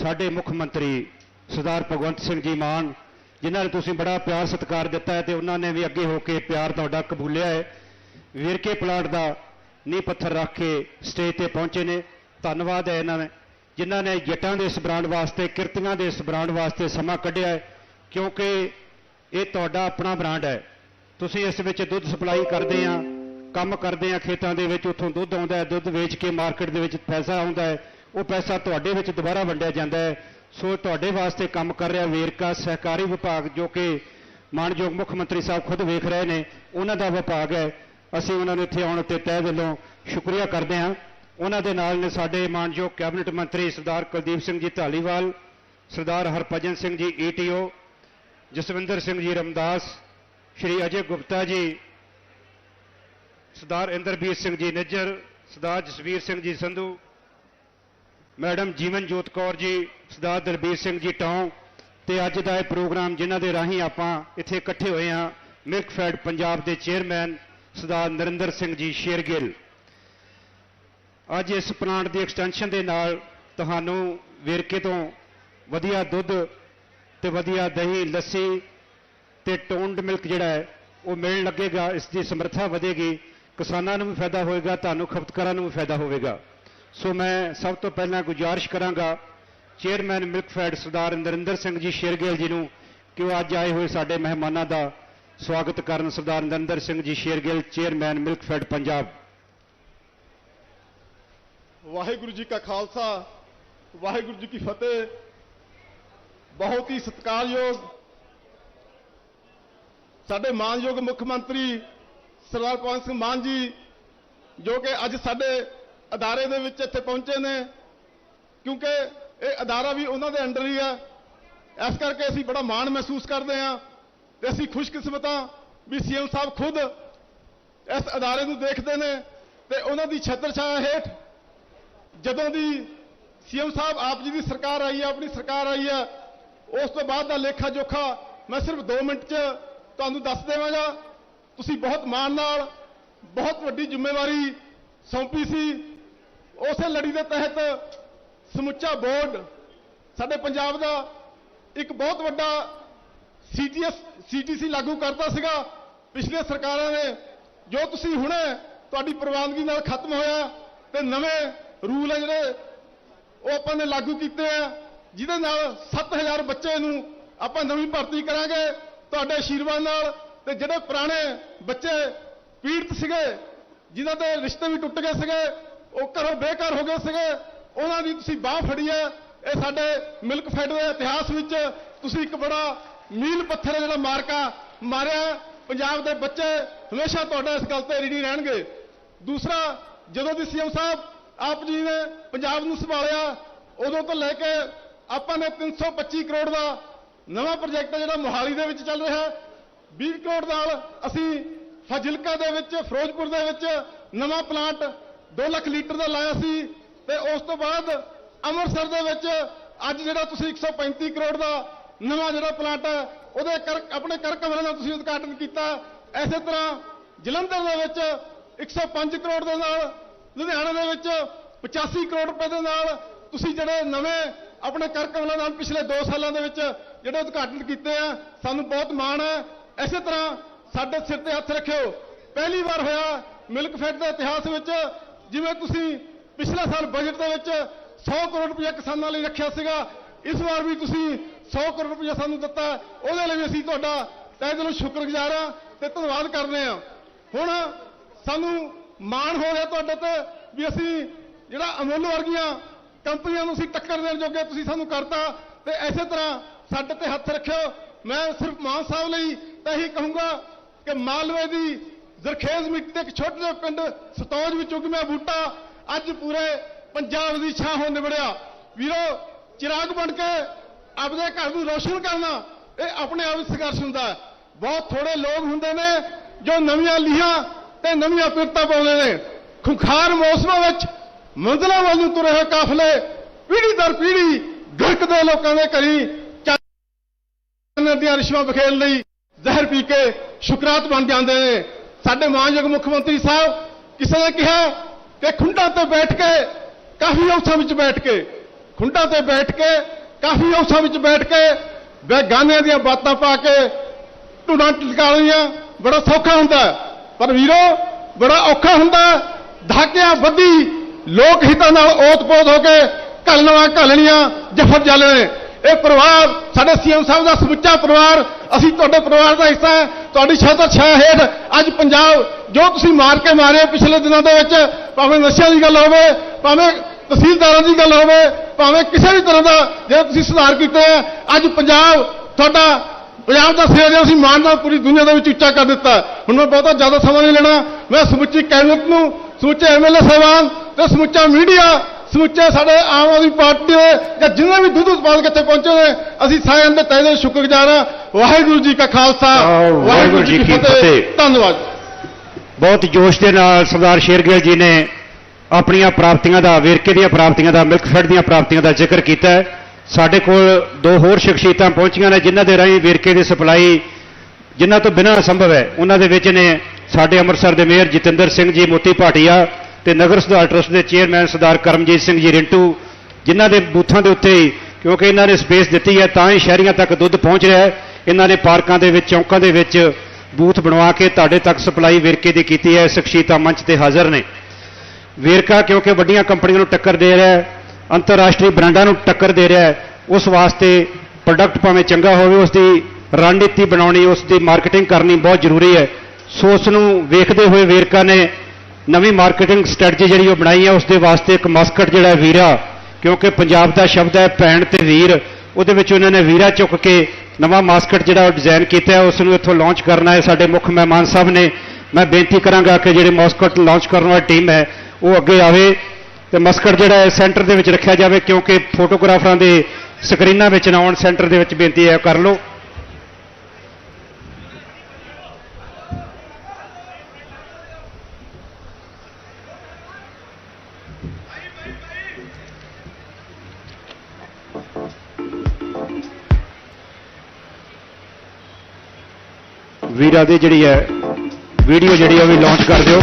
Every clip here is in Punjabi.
ਸਾਡੇ ਮੁੱਖ ਮੰਤਰੀ ਸਰਦਾਰ ਭਗਵੰਤ ਸਿੰਘ ਜੀ ਮਾਨ, ਜਿਨ੍ਹਾਂ ਨੇ ਤੁਸੀਂ ਬੜਾ ਪਿਆਰ ਸਤਿਕਾਰ ਦਿੱਤਾ ਹੈ ਤੇ ਉਹਨਾਂ ਨੇ ਵੀ ਅੱਗੇ ਹੋ ਕੇ ਪਿਆਰ ਤੁਹਾਡਾ ਕਬੂਲਿਆ ਹੈ। ਵੇਰਕੇ ਪਲਾਟ ਦਾ ਨੀਂਹ ਪੱਥਰ ਰੱਖ ਕੇ ਸਟੇਜ ਤੇ ਪਹੁੰਚੇ ਨੇ। ਧੰਨਵਾਦ ਹੈ ਇਹਨਾਂ ਨੇ, ਜਿਨ੍ਹਾਂ ਨੇ ਜੱਟਾਂ ਦੇ ਇਸ ਬ੍ਰਾਂਡ ਵਾਸਤੇ, ਕਿਰਤੀਆਂ ਦੇ ਇਸ ਬ੍ਰਾਂਡ ਵਾਸਤੇ ਸਮਾਂ ਕੱਢਿਆ ਹੈ, ਕਿਉਂਕਿ ਇਹ ਤੁਹਾਡਾ ਆਪਣਾ ਬ੍ਰਾਂਡ ਹੈ। ਤੁਸੀਂ ਇਸ ਵਿੱਚ ਦੁੱਧ ਸਪਲਾਈ ਕਰਦੇ ਆ ਕੰਮ ਕਰਦੇ ਆ ਖੇਤਾਂ ਦੇ ਵਿੱਚ, ਉੱਥੋਂ ਦੁੱਧ ਆਉਂਦਾ ਹੈ, ਦੁੱਧ ਵੇਚ ਕੇ ਮਾਰਕੀਟ ਦੇ ਵਿੱਚ ਪੈਸਾ ਆਉਂਦਾ ਹੈ। ਉਹ ਪੈਸਾ ਤੁਹਾਡੇ ਵਿੱਚ ਦੁਬਾਰਾ ਵੰਡਿਆ ਜਾਂਦਾ ਹੈ। ਸੋ ਤੁਹਾਡੇ ਵਾਸਤੇ ਕੰਮ ਕਰ ਰਿਹਾ ਵੇਰਕਾ ਸਹਿਕਾਰੀ ਵਿਭਾਗ, ਜੋ ਕਿ ਮਾਨਯੋਗ ਮੁੱਖ ਮੰਤਰੀ ਸਾਹਿਬ ਖੁਦ ਵੇਖ ਰਹੇ ਨੇ, ਉਹਨਾਂ ਦਾ ਵਿਭਾਗ ਹੈ। ਅਸੀਂ ਉਹਨਾਂ ਨੂੰ ਇੱਥੇ ਆਉਣ ਤੇ ਤਹਿ ਦਿਲੋਂ ਸ਼ੁਕਰੀਆ ਕਰਦੇ ਹਾਂ। ਉਹਨਾਂ ਦੇ ਨਾਲ ਨੇ ਸਾਡੇ ਮਾਨਯੋਗ ਕੈਬਨਿਟ ਮੰਤਰੀ ਸਰਦਾਰ ਕੁਲਦੀਪ ਸਿੰਘ ਜੀ ਢਾਲੀਵਾਲ, ਸਰਦਾਰ ਹਰਭਜਨ ਸਿੰਘ ਜੀ ਈਟੀਓ ਜਸਵਿੰਦਰ ਸਿੰਘ ਜੀ ਰਮਦਾਸ, ਸ਼੍ਰੀ ਅਜੇ ਗੁਪਤਾ ਜੀ, ਸਰਦਾਰ ਇੰਦਰਬੀਰ ਸਿੰਘ ਜੀ ਨਿੱਜਰ, ਸਰਦਾਰ ਜਸਵੀਰ ਸਿੰਘ ਜੀ ਸੰਧੂ ਮੈਡਮ ਜੀਵਨ ਜੋਤ ਕੌਰ ਜੀ, ਸਰਦਾਰ ਦਲਬੀਰ ਸਿੰਘ ਜੀ ਟੌਂ, ਤੇ ਅੱਜ ਦਾ ਇਹ ਪ੍ਰੋਗਰਾਮ ਜਿਨ੍ਹਾਂ ਦੇ ਰਾਹੀਂ ਆਪਾਂ ਇੱਥੇ ਇਕੱਠੇ ਹੋਏ ਹਾਂ, ਮਿਲਕਫੈਡ ਪੰਜਾਬ ਦੇ ਚੇਅਰਮੈਨ ਸਰਦਾਰ ਨਰਿੰਦਰ ਸਿੰਘ ਜੀ ਸ਼ੇਰਗਿੱਲ। ਅੱਜ ਇਸ ਪਲਾਂਟ ਦੀ ਐਕਸਟੈਂਸ਼ਨ ਦੇ ਨਾਲ ਤੁਹਾਨੂੰ ਵੇਰਕੇ ਤੋਂ ਵਧੀਆ ਦੁੱਧ ਤੇ ਵਧੀਆ ਦਹੀਂ, ਲੱਸੀ ਤੇ ਟੋਨਡ ਮਿਲਕ ਜਿਹੜਾ ਹੈ, ਉਹ ਮਿਲਣ ਲੱਗੇਗਾ, ਇਸ ਦੀ ਸਮਰੱਥਾ ਵਧੇਗੀ, ਕਿਸਾਨਾਂ ਨੂੰ ਵੀ ਫਾਇਦਾ ਹੋਏਗਾ, ਤੁਹਾਨੂੰ ਖਪਤਕਾਰਾਂ ਨੂੰ ਵੀ ਫਾਇਦਾ ਹੋਵੇਗਾ। ਸੋ ਮੈਂ ਸਭ ਤੋਂ ਪਹਿਲਾਂ ਗੁਜ਼ਾਰਿਸ਼ ਕਰਾਂਗਾ ਚੇਅਰਮੈਨ ਮਿਲਕਫੈਡ ਸਰਦਾਰ ਨਰਿੰਦਰ ਸਿੰਘ ਜੀ ਸ਼ੇਰਗਿੱਲ ਜੀ ਨੂੰ ਕਿ ਉਹ ਅੱਜ ਆਏ ਹੋਏ ਸਾਡੇ ਮਹਿਮਾਨਾਂ ਦਾ ਸਵਾਗਤ ਕਰਨ। ਸਰਦਾਰ ਨਰਿੰਦਰ ਸਿੰਘ ਜੀ ਸ਼ੇਰਗਿੱਲ, ਚੇਅਰਮੈਨ ਮਿਲਕਫੈਡ ਪੰਜਾਬ। ਵਾਹਿਗੁਰੂ ਜੀ ਕਾ ਖਾਲਸਾ, ਵਾਹਿਗੁਰੂ ਜੀ ਕੀ ਫਤਿਹ। ਬਹੁਤ ਹੀ ਸਤਿਕਾਰਯੋਗ ਸਾਡੇ ਮਾਨਯੋਗ ਮੁੱਖ ਮੰਤਰੀ ਸਰਦਾਰ ਭਗਵੰਤ ਸਿੰਘ ਮਾਨ ਜੀ, ਜੋ ਕਿ ਅੱਜ ਸਾਡੇ ਅਦਾਰੇ ਦੇ ਵਿੱਚ ਇੱਥੇ ਪਹੁੰਚੇ ਨੇ, ਕਿਉਂਕਿ ਇਹ ਅਦਾਰਾ ਵੀ ਉਹਨਾਂ ਦੇ ਅੰਡਰ ਹੀ ਹੈ ਇਸ ਕਰਕੇ ਅਸੀਂ ਬੜਾ ਮਾਣ ਮਹਿਸੂਸ ਕਰਦੇ ਹਾਂ ਤੇ ਅਸੀਂ ਖੁਸ਼ਕਿਸਮਤ ਹਾਂ ਵੀ ਸੀਐਮ ਸਾਹਿਬ ਖੁਦ ਇਸ ਅਦਾਰੇ ਨੂੰ ਦੇਖਦੇ ਨੇ ਤੇ ਉਹਨਾਂ ਦੀ ਛਤਰ ਛਾਇਆ ਹੇਠ ਜਦੋਂ ਦੀ ਸੀਐਮ ਸਾਹਿਬ ਆਪ ਜੀ ਦੀ ਸਰਕਾਰ ਆਈ ਹੈ ਆਪਣੀ ਸਰਕਾਰ ਆਈ ਹੈ ਉਸ ਤੋਂ ਬਾਅਦ ਦਾ ਲੇਖਾ ਜੋਖਾ ਮੈਂ ਸਿਰਫ 2 ਮਿੰਟ 'ਚ ਤੁਹਾਨੂੰ ਦੱਸ ਦੇਵਾਂਗਾ। ਤੁਸੀਂ ਬਹੁਤ ਮਾਣ ਨਾਲ, ਬਹੁਤ ਵੱਡੀ ਜ਼ਿੰਮੇਵਾਰੀ ਸੌਂਪੀ ਸੀ। ਉਸੇ ਲੜੀ ਦੇ ਤਹਿਤ ਸਮੁੱਚਾ ਬੋਰਡ ਸਾਡੇ ਪੰਜਾਬ ਦਾ ਇੱਕ ਬਹੁਤ ਵੱਡਾ ਸੀਟੀਐਸ, ਸੀਟੀਸੀ ਲਾਗੂ ਕਰਤਾ ਸੀਗਾ। ਪਿਛਲੀਆਂ ਸਰਕਾਰਾਂ ਨੇ ਜੋ ਤੁਸੀਂ ਹੁਣੇ ਤੁਹਾਡੀ ਪ੍ਰਵਾਨਗੀ ਨਾਲ ਖਤਮ ਹੋਇਆ ਤੇ ਨਵੇਂ ਰੂਲ ਹੈ ਜਿਹੜੇ, ਉਹ ਆਪਾਂ ਨੇ ਲਾਗੂ ਕੀਤੇ ਆ, ਜਿਹਦੇ ਨਾਲ 7000 ਬੱਚੇ ਨੂੰ ਆਪਾਂ ਨਵੀਂ ਭਰਤੀ ਕਰਾਂਗੇ ਤੁਹਾਡੇ ਆਸ਼ੀਰਵਾਦ ਨਾਲ। ਤੇ ਜਿਹੜੇ ਪੁਰਾਣੇ ਬੱਚੇ ਪੀੜਤ ਸੀਗੇ, ਜਿਨ੍ਹਾਂ ਦੇ ਰਿਸ਼ਤੇ ਵੀ ਟੁੱਟ ਗਏ ਸੀਗੇ ਉਹ ਘਰੋਂ ਬੇਘਰ ਹੋ ਗਏ ਸੀਗੇ। ਉਹਨਾਂ ਦੀ ਤੁਸੀਂ ਬਾਹ ਫੜੀ ਹੈ। ਇਹ ਸਾਡੇ ਮਿਲਕ ਫੈਡ ਦੇ ਇਤਿਹਾਸ ਵਿੱਚ ਤੁਸੀਂ ਇੱਕ ਬੜਾ ਮੀਲ ਪੱਥਰ ਹੈ ਜਿਹੜਾ ਮਾਰਕਾ ਮਾਰਿਆ। ਪੰਜਾਬ ਦੇ ਬੱਚੇ ਹਮੇਸ਼ਾ ਤੁਹਾਡਾ ਇਸ ਗੱਲ ਤੇ ਰਿਣੀ ਰਹਿਣਗੇ। ਦੂਸਰਾ, ਜਦੋਂ ਦੀ ਸੀਐਮ ਸਾਹਿਬ ਆਪ ਜੀ ਨੇ ਪੰਜਾਬ ਨੂੰ ਸੰਭਾਲਿਆ, ਉਦੋਂ ਤੋਂ ਲੈ ਕੇ ਆਪਾਂ ਨੇ 325 ਕਰੋੜ ਦਾ ਨਵਾਂ ਪ੍ਰੋਜੈਕਟ ਜਿਹੜਾ ਮੋਹਾਲੀ ਦੇ ਵਿੱਚ ਚੱਲ ਰਿਹਾ ਹੈ। 20 ਕਰੋੜ ਨਾਲ ਅਸੀਂ ਫਾਜ਼ਿਲਕਾ ਦੇ ਵਿੱਚ, ਫਿਰੋਜ਼ਪੁਰ ਦੇ ਵਿੱਚ ਨਵਾਂ ਪਲਾਂਟ 2 ਲੱਖ ਲੀਟਰ ਦਾ ਲਾਇਆ ਸੀ ਤੇ ਉਸ ਤੋਂ ਬਾਅਦ ਅੰਮ੍ਰਿਤਸਰ ਦੇ ਵਿੱਚ ਅੱਜ ਜਿਹੜਾ ਤੁਸੀਂ 135 ਕਰੋੜ ਦਾ ਨਵਾਂ ਜਿਹੜਾ ਪਲਾਂਟ ਹੈ, ਉਹਦੇ ਕਰ, ਆਪਣੇ ਕਰ ਕਮਰੇ ਦਾ ਤੁਸੀਂ ਉਦਘਾਟਨ ਕੀਤਾ। ਐਸੇ ਤਰ੍ਹਾਂ ਜਲੰਧਰ ਦੇ ਵਿੱਚ 105 ਕਰੋੜ ਦੇ ਨਾਲ, ਲੁਧਿਆਣਾ ਦੇ ਵਿੱਚ 85 ਕਰੋੜ ਰੁਪਏ ਦੇ ਨਾਲ ਤੁਸੀਂ ਜਿਹੜੇ ਨਵੇਂ ਆਪਣੇ ਕਰ ਕਮਲਾਂ ਨਾਲ ਪਿਛਲੇ 2 ਸਾਲਾਂ ਦੇ ਵਿੱਚ ਜਿਹੜੇ ਉਦਘਾਟਨ ਕੀਤੇ ਆ, ਸਾਨੂੰ ਬਹੁਤ ਮਾਣ ਹੈ। ਐਸੇ ਤਰ੍ਹਾਂ ਸਾਡੇ ਸਿਰ ਤੇ ਹੱਥ ਰੱਖਿਓ। ਪਹਿਲੀ ਵਾਰ ਹੋਇਆ ਮਿਲਕ ਫੈਡ ਦੇ ਇਤਿਹਾਸ ਵਿੱਚ ਜਿਵੇਂ ਤੁਸੀਂ ਪਿਛਲੇ ਸਾਲ ਬਜਟ ਦੇ ਵਿੱਚ 100 ਕਰੋੜ ਰੁਪਏ ਕਿਸਾਨਾਂ ਲਈ ਰੱਖਿਆ ਸੀਗਾ, ਇਸ ਵਾਰ ਵੀ ਤੁਸੀਂ 100 ਕਰੋੜ ਰੁਪਏ ਸਾਨੂੰ ਦਿੱਤਾ ਉਹਦੇ ਲਈ ਵੀ ਅਸੀਂ ਤੁਹਾਡਾ ਤਹਿ ਦਿਲੋਂ ਸ਼ੁਕਰਗੁਜ਼ਾਰ ਹਾਂ ਤੇ ਧੰਨਵਾਦ ਕਰਦੇ ਹਾਂ। ਹੁਣ ਸਾਨੂੰ ਮਾਣ ਹੋ ਰਿਹਾ ਤੁਹਾਡੇ ਤੇ ਵੀ ਅਸੀਂ ਜਿਹੜਾ ਅਮੁੱਲ ਵਰਗੀਆਂ ਕੰਪਨੀਆਂ ਨੂੰ ਅਸੀਂ ਟੱਕਰ ਦੇਣ ਜੋਗੇ ਤੁਸੀਂ ਸਾਨੂੰ ਕਰਤਾ ਤੇ ਐਸੇ ਤਰ੍ਹਾਂ ਸਾਡੇ ਤੇ ਹੱਥ ਰੱਖਿਓ। ਮੈਂ ਸਿਰਫ ਮਾਨ ਸਾਹਿਬ ਲਈ ਤਾਂ ਇਹੀ ਕਹੂੰਗਾ ਕਿ ਮਾਲਵੇ ਦੀ ਜ਼ਰਖੇਜ਼ ਮਿੱਟੀ ਦੇ ਇੱਕ ਛੋਟੇ ਜਿਹੇ ਪਿੰਡ ਸਤੌਜ ਵਿੱਚ ਉਗਮਿਆ ਬੂਟਾ। ਅੱਜ ਪੂਰੇ ਪੰਜਾਬ ਦੀ ਛਾਂ ਹੋ ਨਿਬੜਿਆ ਵੀਰੋ, ਚਿਰਾਗ ਬਣ ਕੇ ਆਪਣੇ ਘਰ ਨੂੰ ਰੋਸ਼ਨ ਕਰਨਾ, ਇਹ ਆਪਣੇ ਆਪ ਸੰਘਰਸ਼ ਹੁੰਦਾ ਬਹੁਤ ਥੋੜੇ ਲੋਕ ਹੁੰਦੇ ਨੇ ਜੋ ਨਵੀਆਂ ਲੀਹਾਂ ਤੇ ਨਵੀਆਂ ਪਿਰਤਾਂ ਪਾਉਂਦੇ ਨੇ। ਖੁੰਖਾਰ ਮੌਸਮਾਂ ਵਿੱਚ ਮੰਜ਼ਲਾਂ ਵੱਲ ਨੂੰ ਤੁਰੇ ਹੋਏ ਕਾਫਲੇ ਪੀੜੀ ਦਰ ਪੀੜੀ ਗਰਕਦੇ ਲੋਕਾਂ ਦੇ ਘਰੀ ਚੰਨ ਦੀਆਂ ਰਿਸ਼ਵਾਂ ਬਖੇਲ ਲਈ ਜ਼ਹਿਰ ਪੀ ਕੇ ਸ਼ੁਕਰਾਤ ਬਣ ਜਾਂਦੇ ਨੇ। ਸਾਡੇ ਮਾਨਯੋਗ ਮੁੱਖ ਮੰਤਰੀ ਸਾਹਿਬ, ਕਿਸੇ ਨੇ ਕਿਹਾ ਕਿ ਖੁੰਡਾਂ ਤੇ ਬੈਠ ਕੇ ਕਾਫੀ ਔਸਾਂ ਵਿੱਚ ਬੈਠ ਕੇ, ਖੁੰਡਾਂ ਤੇ ਬੈਠ ਕੇ ਕਾਫੀ ਔਸਾਂ ਵਿੱਚ ਬੈਠ ਕੇ ਬੇਗਾਨਿਆਂ ਦੀਆਂ ਬਾਤਾਂ ਪਾ ਕੇ ਟੁਣਾ ਟਿਕਾਲੀਆਂ ਬੜਾ ਸੌਖਾ ਹੁੰਦਾ ਪਰ ਵੀਰੋ, ਬੜਾ ਔਖਾ ਹੁੰਦਾ ਹੈ। ਧਾਕਿਆਂ ਵੱਧੀ ਲੋਕ ਹਿੱਤਾਂ ਨਾਲ ਓਤ-ਪੋਤ ਹੋ ਕੇ ਘਲਣਾ ਘਲਣੀਆਂ ਜਫਰ ਜਲਣੇ ਇਹ ਪਰਿਵਾਰ ਸਾਡੇ ਸੀਐਮ ਸਾਹਿਬ ਦਾ ਸਮੁੱਚਾ ਪਰਿਵਾਰ, ਅਸੀਂ ਤੁਹਾਡੇ ਪਰਿਵਾਰ ਦਾ ਹਿੱਸਾ ਹੈ, ਤੁਹਾਡੀ ਛਾਤਾ ਛਾਇਆ ਹੇਠ ਅੱਜ ਪੰਜਾਬ, ਜੋ ਤੁਸੀਂ ਮਾਰ ਕੇ ਮਾਰੇ ਪਿਛਲੇ ਦਿਨਾਂ ਦੇ ਵਿੱਚ, ਭਾਵੇਂ ਨਸ਼ਿਆਂ ਦੀ ਗੱਲ ਹੋਵੇ, ਭਾਵੇਂ ਤਹਿਸੀਲਦਾਰਾਂ ਦੀ ਗੱਲ ਹੋਵੇ, ਭਾਵੇਂ ਕਿਸੇ ਵੀ ਤਰ੍ਹਾਂ ਦਾ ਜੇ ਤੁਸੀਂ ਸੁਧਾਰ ਕੀਤੇ ਹੈ ਅੱਜ ਪੰਜਾਬ ਤੁਹਾਡਾ, ਪੰਜਾਬ ਦਾ ਸਿਰ ਅਸੀਂ ਮਾਣ ਨਾਲ ਪੂਰੀ ਦੁਨੀਆ ਦੇ ਵਿੱਚ ਉੱਚਾ ਕਰ ਦਿੱਤਾ। ਹੁਣ ਮੈਂ ਬਹੁਤਾ ਜ਼ਿਆਦਾ ਸਮਾਂ ਨਹੀਂ ਲੈਣਾ, ਮੈਂ ਸਮੁੱਚੀ ਕੈਬਨਿਟ ਨੂੰ, ਸਮੁੱਚੇ ਐਮਐਲਏ ਸਾਹਿਬਾਨ ਤੇ ਸਮੁੱਚਾ ਮੀਡੀਆ ਸਮੁੱਚੇ ਸਾਡੇ ਆਮ ਆਦਮੀ ਪਾਰਟੀ ਦੇ ਜਾਂ ਜਿੰਨੇ ਵੀ ਦੁੱਧ ਉਤਪਾਦਕ ਇੱਥੇ ਪਹੁੰਚੇ ਨੇ ਅਸੀਂ ਸਾਰਿਆਂ ਦੇ ਤਹਿ ਦਿਲੋਂ ਸ਼ੁਕਰਗੁਜ਼ਾਰ ਹਾਂ। ਵਾਹਿਗੁਰੂ ਜੀ ਕਾ ਖਾਲਸਾ ਵਾਹਿਗੁਰੂ ਜੀ ਕੀ ਫਤਿਹ। ਧੰਨਵਾਦ। ਬਹੁਤ ਜੋਸ਼ ਦੇ ਨਾਲ ਸਰਦਾਰ ਸ਼ੇਰਗਿੱਲ ਜੀ ਨੇ ਆਪਣੀਆਂ ਪ੍ਰਾਪਤੀਆਂ ਦਾ ਵੇਰਕੇ ਦੀਆਂ ਪ੍ਰਾਪਤੀਆਂ ਦਾ ਮਿਲਕਫੈਡ ਦੀਆਂ ਪ੍ਰਾਪਤੀਆਂ ਦਾ ਜ਼ਿਕਰ ਕੀਤਾ ਹੈ। ਸਾਡੇ ਕੋਲ ਦੋ ਹੋਰ ਸ਼ਖਸੀਅਤਾਂ ਪਹੁੰਚੀਆਂ ਨੇ ਜਿਨ੍ਹਾਂ ਦੇ ਰਾਹੀਂ ਵੇਰਕੇ ਦੀ ਸਪਲਾਈ ਜਿਨ੍ਹਾਂ ਤੋਂ ਬਿਨਾਂ ਅਸੰਭਵ ਹੈ ਉਹਨਾਂ ਦੇ ਵਿੱਚ ਨੇ ਸਾਡੇ ਅੰਮ੍ਰਿਤਸਰ ਦੇ ਮੇਅਰ ਜਤਿੰਦਰ ਸਿੰਘ ਜੀ ਮੋਤੀ ਭਾਟੀਆ ਤੇ ਨਗਰ ਸੁਧਾਰ ਟਰਸਟ ਦੇ ਚੇਅਰਮੈਨ ਸਰਦਾਰ ਕਰਮਜੀਤ ਸਿੰਘ ਜੀ ਰਿੰਟੂ, ਜਿਨ੍ਹਾਂ ਦੇ ਬੂਥਾਂ ਦੇ ਉੱਤੇ ਕਿਉਂਕਿ ਇਹਨਾਂ ਨੇ ਸਪੇਸ ਦਿੱਤੀ ਹੈ, ਤਾਂ ਹੀ ਸ਼ਹਿਰੀਆਂ ਤੱਕ ਦੁੱਧ ਪਹੁੰਚ ਰਿਹਾ ਹੈ। ਇਹਨਾਂ ਨੇ ਪਾਰਕਾਂ ਦੇ ਵਿੱਚ, ਚੌਂਕਾਂ ਦੇ ਵਿੱਚ ਬੂਥ ਬਣਵਾ ਕੇ ਤੁਹਾਡੇ ਤੱਕ ਸਪਲਾਈ ਵੇਰਕੇ ਦੀ ਕੀਤੀ ਹੈ, ਸ਼ਖਸੀਅਤਾਂ ਮੰਚ ਤੇ ਹਾਜ਼ਰ ਨੇ। ਵੇਰਕਾ ਕਿਉਂਕਿ ਵੱਡੀਆਂ ਕੰਪਨੀਆਂ ਨੂੰ ਟੱਕਰ ਦੇ ਰਿਹਾ ਹੈ, ਅੰਤਰਰਾਸ਼ਟਰੀ ਬ੍ਰਾਂਡਾਂ ਨੂੰ ਟੱਕਰ ਦੇ ਰਿਹਾ ਹੈ, ਉਸ ਵਾਸਤੇ ਪ੍ਰੋਡਕਟ ਭਾਵੇਂ ਚੰਗਾ ਹੋਵੇ ਉਸ ਦੀ ਰਣਨੀਤੀ ਬਣਾਉਣੀ ਉਸ ਦੀ ਮਾਰਕੀਟਿੰਗ ਕਰਨੀ ਬਹੁਤ ਜ਼ਰੂਰੀ ਹੈ। ਸੋ ਉਸ ਨੂੰ ਵੇਖਦੇ ਹੋਏ ਵੇਰਕਾ ਨੇ ਨਵੀਂ ਮਾਰਕੀਟਿੰਗ ਸਟ੍ਰੈਟਜੀ ਜਿਹੜੀ ਉਹ ਬਣਾਈ ਹੈ ਉਸ ਦੇ ਵਾਸਤੇ ਇੱਕ ਮਸਕਟ ਜਿਹੜਾ ਵੀਰਾ, ਕਿਉਂਕਿ ਪੰਜਾਬ ਦਾ ਸ਼ਬਦ ਹੈ ਭੈਣ ਤੇ ਵੀਰ, ਉਹਦੇ ਵਿੱਚ ਉਹਨਾਂ ਨੇ ਵੀਰਾ ਚੁੱਕ ਕੇ ਨਵਾਂ ਮਾਸਕਟ ਜਿਹੜਾ ਉਹ ਡਿਜ਼ਾਈਨ ਕੀਤਾ ਹੈ ਉਸ ਨੂੰ ਇੱਥੋਂ ਲਾਂਚ ਕਰਨਾ ਹੈ, ਸਾਡੇ ਮੁੱਖ ਮਹਿਮਾਨ ਸਾਹਿਬ ਨੇ। ਮੈਂ ਬੇਨਤੀ ਕਰਾਂਗਾ ਕਿ ਜਿਹੜੇ ਮਾਸਕਟ ਲਾਂਚ ਕਰਨ ਵਾਲੀ ਟੀਮ ਹੈ, ਉਹ ਅੱਗੇ ਆਵੇ ਤੇ ਮਸਕਟ ਜਿਹੜਾ ਹੈ ਸੈਂਟਰ ਦੇ ਵਿੱਚ ਰੱਖਿਆ ਜਾਵੇ, ਕਿਉਂਕਿ ਫੋਟੋਗ੍ਰਾਫਰਾਂ ਦੇ ਸਕਰੀਨਾਂ ਵਿੱਚ ਨਾ ਆਉਣ ਸੈਂਟਰ ਦੇ ਵਿੱਚ ਬੇਨਤੀ ਹੈ, ਕਰ ਲਓ। ਵੀਰਾ ਦੀ ਜਿਹੜੀ ਹੈ ਵੀਡੀਓ ਜਿਹੜੀ ਹੈ ਵੀ ਲਾਂਚ ਕਰ ਦਿਓ।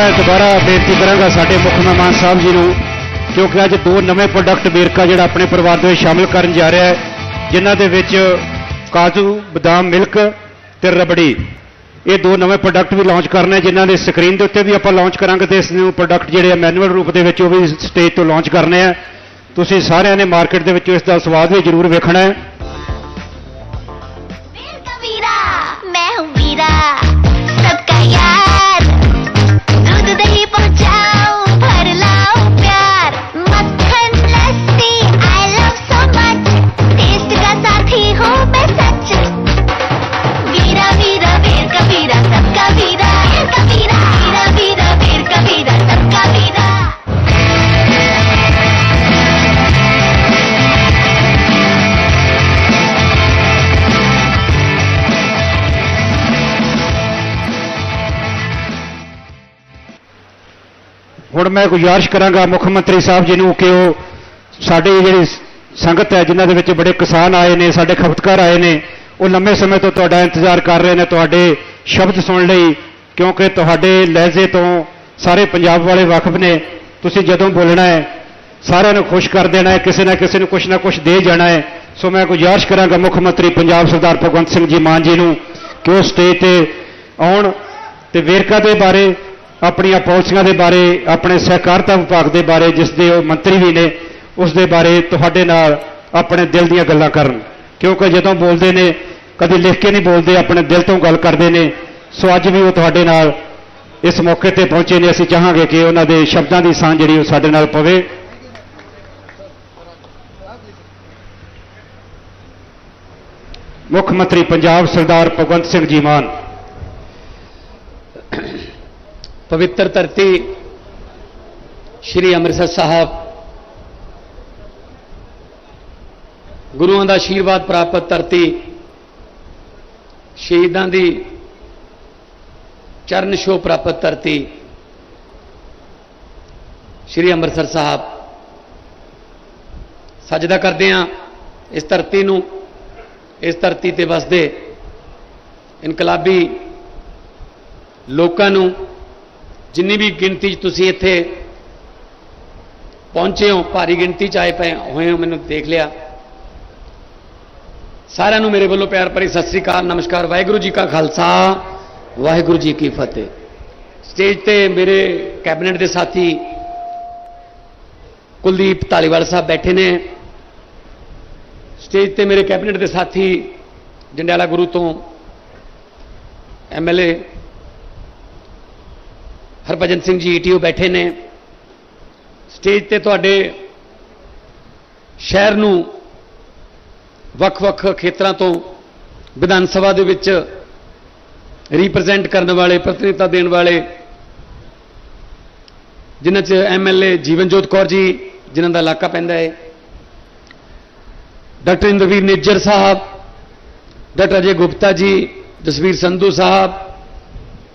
ਮੈਂ ਦੁਬਾਰਾ ਬੇਨਤੀ ਕਰਾਂਗਾ ਸਾਡੇ ਮੁੱਖ ਮਹਿਮਾਨ ਸਾਹਿਬ ਜੀ ਨੂੰ, ਕਿਉਂਕਿ ਅੱਜ ਦੋ ਨਵੇਂ ਪ੍ਰੋਡਕਟ ਵੇਰਕਾ ਜਿਹੜਾ ਆਪਣੇ ਪਰਿਵਾਰ ਦੇ ਵਿੱਚ ਸ਼ਾਮਿਲ ਕਰਨ ਜਾ ਰਿਹਾ ਹੈ, ਜਿਨ੍ਹਾਂ ਦੇ ਵਿੱਚ ਕਾਜੂ, ਬਦਾਮ, ਮਿਲਕ ਤੇ ਰਬੜੀ। ਇਹ ਦੋ ਨਵੇਂ ਪ੍ਰੋਡਕਟ ਵੀ ਲਾਂਚ ਕਰਨੇ ਜਿਨ੍ਹਾਂ ਦੇ ਸਕਰੀਨ ਦੇ ਉੱਤੇ ਵੀ ਆਪਾਂ ਲਾਂਚ ਕਰਾਂਗੇ ਤੇ ਇਸ ਨੂੰ ਪ੍ਰੋਡਕਟ ਜਿਹੜੇ ਆ ਮੈਨੂਅਲ ਰੂਪ ਦੇ ਵਿੱਚ ਉਹ ਵੀ ਸਟੇਜ ਤੋਂ ਲਾਂਚ ਕਰਨੇ ਆ। ਤੁਸੀਂ ਸਾਰਿਆਂ ਨੇ ਮਾਰਕੀਟ ਦੇ ਵਿੱਚੋਂ ਇਸ ਦਾ ਸਵਾਦ ਵੀ ਜ਼ਰੂਰ ਵੇਖਣਾ ਹੈ। ਹੁਣ ਮੈਂ ਗੁਜ਼ਾਰਿਸ਼ ਕਰਾਂਗਾ ਮੁੱਖ ਮੰਤਰੀ ਸਾਹਿਬ ਜੀ ਨੂੰ ਕਿ ਉਹ ਸਾਡੀ ਜਿਹੜੀ ਸੰਗਤ ਹੈ, ਜਿਨ੍ਹਾਂ ਦੇ ਵਿੱਚ ਬੜੇ ਕਿਸਾਨ ਆਏ ਨੇ, ਸਾਡੇ ਖਪਤਕਾਰ ਆਏ ਨੇ, ਉਹ ਲੰਮੇ ਸਮੇਂ ਤੋਂ ਤੁਹਾਡਾ ਇੰਤਜ਼ਾਰ ਕਰ ਰਹੇ ਨੇ, ਤੁਹਾਡੇ ਸ਼ਬਦ ਸੁਣਨ ਲਈ, ਕਿਉਂਕਿ ਤੁਹਾਡੇ ਲਹਿਜੇ ਤੋਂ ਸਾਰੇ ਪੰਜਾਬ ਵਾਲੇ ਵਾਕਿਫ ਨੇ। ਤੁਸੀਂ ਜਦੋਂ ਬੋਲਣਾ ਹੈ, ਸਾਰਿਆਂ ਨੂੰ ਖੁਸ਼ ਕਰ ਦੇਣਾ ਹੈ, ਕਿਸੇ ਨਾ ਕਿਸੇ ਨੂੰ ਕੁਛ ਨਾ ਕੁਛ ਦੇ ਜਾਣਾ ਹੈ। ਸੋ ਮੈਂ ਗੁਜ਼ਾਰਿਸ਼ ਕਰਾਂਗਾ ਮੁੱਖ ਮੰਤਰੀ ਪੰਜਾਬ ਸਰਦਾਰ ਭਗਵੰਤ ਸਿੰਘ ਜੀ ਮਾਨ ਜੀ ਨੂੰ ਕਿ ਉਹ ਸਟੇਜ ਤੇ ਆਉਣ ਤੇ ਵੇਰਕਾ ਦੇ ਬਾਰੇ ਆਪਣੀਆਂ ਪਾਲਿਸੀਆਂ ਦੇ ਬਾਰੇ, ਆਪਣੇ ਸਹਿਕਾਰਤਾ ਵਿਭਾਗ ਦੇ ਬਾਰੇ, ਜਿਸ ਦੇ ਉਹ ਮੰਤਰੀ ਵੀ ਨੇ, ਉਸ ਦੇ ਬਾਰੇ ਤੁਹਾਡੇ ਨਾਲ ਆਪਣੇ ਦਿਲ ਦੀਆਂ ਗੱਲਾਂ ਕਰਨ। ਕਿਉਂਕਿ ਜਦੋਂ ਬੋਲਦੇ ਨੇ, ਕਦੇ ਲਿਖ ਕੇ ਨਹੀਂ ਬੋਲਦੇ, ਆਪਣੇ ਦਿਲ ਤੋਂ ਗੱਲ ਕਰਦੇ ਨੇ, ਸੋ ਅੱਜ ਵੀ ਉਹ ਤੁਹਾਡੇ ਨਾਲ ਇਸ ਮੌਕੇ ਤੇ ਪਹੁੰਚੇ ਨੇ। ਅਸੀਂ ਚਾਹਾਂਗੇ ਕਿ ਉਹਨਾਂ ਦੇ ਸ਼ਬਦਾਂ ਦੀ ਸਾਂਝ ਜਿਹੜੀ ਉਹ ਸਾਡੇ ਨਾਲ ਪਵੇ। ਮੁੱਖ ਮੰਤਰੀ ਪੰਜਾਬ ਸਰਦਾਰ ਭਗਵੰਤ ਸਿੰਘ ਜੀ ਮਾਨ ਪਵਿੱਤਰ ਧਰਤੀ ਸ਼੍ਰੀ ਅੰਮ੍ਰਿਤਸਰ ਸਾਹਿਬ। ਗੁਰੂਆਂ ਦਾ ਆਸ਼ੀਰਵਾਦ ਪ੍ਰਾਪਤ ਧਰਤੀ ਸ਼ਹੀਦਾਂ ਦੀ ਚਰਨ ਛੋਹ ਪ੍ਰਾਪਤ ਧਰਤੀ ਸ੍ਰੀ ਅੰਮ੍ਰਿਤਸਰ ਸਾਹਿਬ। ਸਜਦਾ ਕਰਦੇ ਹਾਂ ਇਸ ਧਰਤੀ ਨੂੰ, ਇਸ ਧਰਤੀ ਤੇ ਵਸਦੇ ਇਨਕਲਾਬੀ ਲੋਕਾਂ ਨੂੰ ਜਿੰਨੀ ਵੀ ਗਿਣਤੀ 'ਚ ਤੁਸੀਂ ਇੱਥੇ ਪਹੁੰਚੇ ਹੋ, ਭਾਰੀ ਗਿਣਤੀ 'ਚ ਆਏ ਪਏ ਹੋਏ ਹੋ, ਮੈਨੂੰ ਦੇਖ ਲਿਆ। ਸਾਰਿਆਂ ਨੂੰ ਮੇਰੇ ਵੱਲੋਂ ਪਿਆਰ ਭਰੀ ਸਤਿ ਸ੍ਰੀ ਅਕਾਲ, ਨਮਸਕਾਰ, ਵਾਹਿਗੁਰੂ ਜੀ ਕਾ ਖਾਲਸਾ, ਵਾਹਿਗੁਰੂ ਜੀ ਕੀ ਫਤਿਹ। ਸਟੇਜ ਤੇ ਮੇਰੇ ਕੈਬਨਿਟ ਦੇ ਸਾਥੀ ਕੁਲਦੀਪ ਧਾਲੀਵਾਲ ਸਾਹਿਬ ਬੈਠੇ ਨੇ। ਸਟੇਜ ਤੇ ਮੇਰੇ ਕੈਬਨਿਟ ਦੇ ਸਾਥੀ ਜੰਡਿਆਲਾ ਗੁਰੂ ਤੋਂ ਐਮਐਲਏ ਹਰਭਜਨ ਸਿੰਘ ਜੀ ਈਟੀਓ ਬੈਠੇ ਨੇ। ਸਟੇਜ ਤੇ ਤੁਹਾਡੇ ਸ਼ਹਿਰ ਨੂੰ ਵੱਖ-ਵੱਖ ਖੇਤਰਾਂ ਤੋਂ ਵਿਧਾਨ ਸਭਾ ਦੇ ਵਿੱਚ ਰਿਪਰੈਜ਼ੈਂਟ ਕਰਨ ਵਾਲੇ, ਪ੍ਰਤੀਨਿਧਤਾ ਦੇਣ ਵਾਲੇ, ਜਿਨ੍ਹਾਂ 'ਚ ਐਮਐਲਏ ਜੀਵਨਜੋਤ ਕੌਰ ਜੀ, ਜਿਨ੍ਹਾਂ ਦਾ ਇਲਾਕਾ ਪੈਂਦਾ ਹੈ। ਡਾਕਟਰ ਇੰਦਰਵੀਰ ਨਿੱਜਰ ਸਾਹਿਬ, ਡਾਕਟਰ ਅਜੇ ਗੁਪਤਾ ਜੀ, ਜਸਵੀਰ ਸੰਧੂ ਸਾਹਿਬ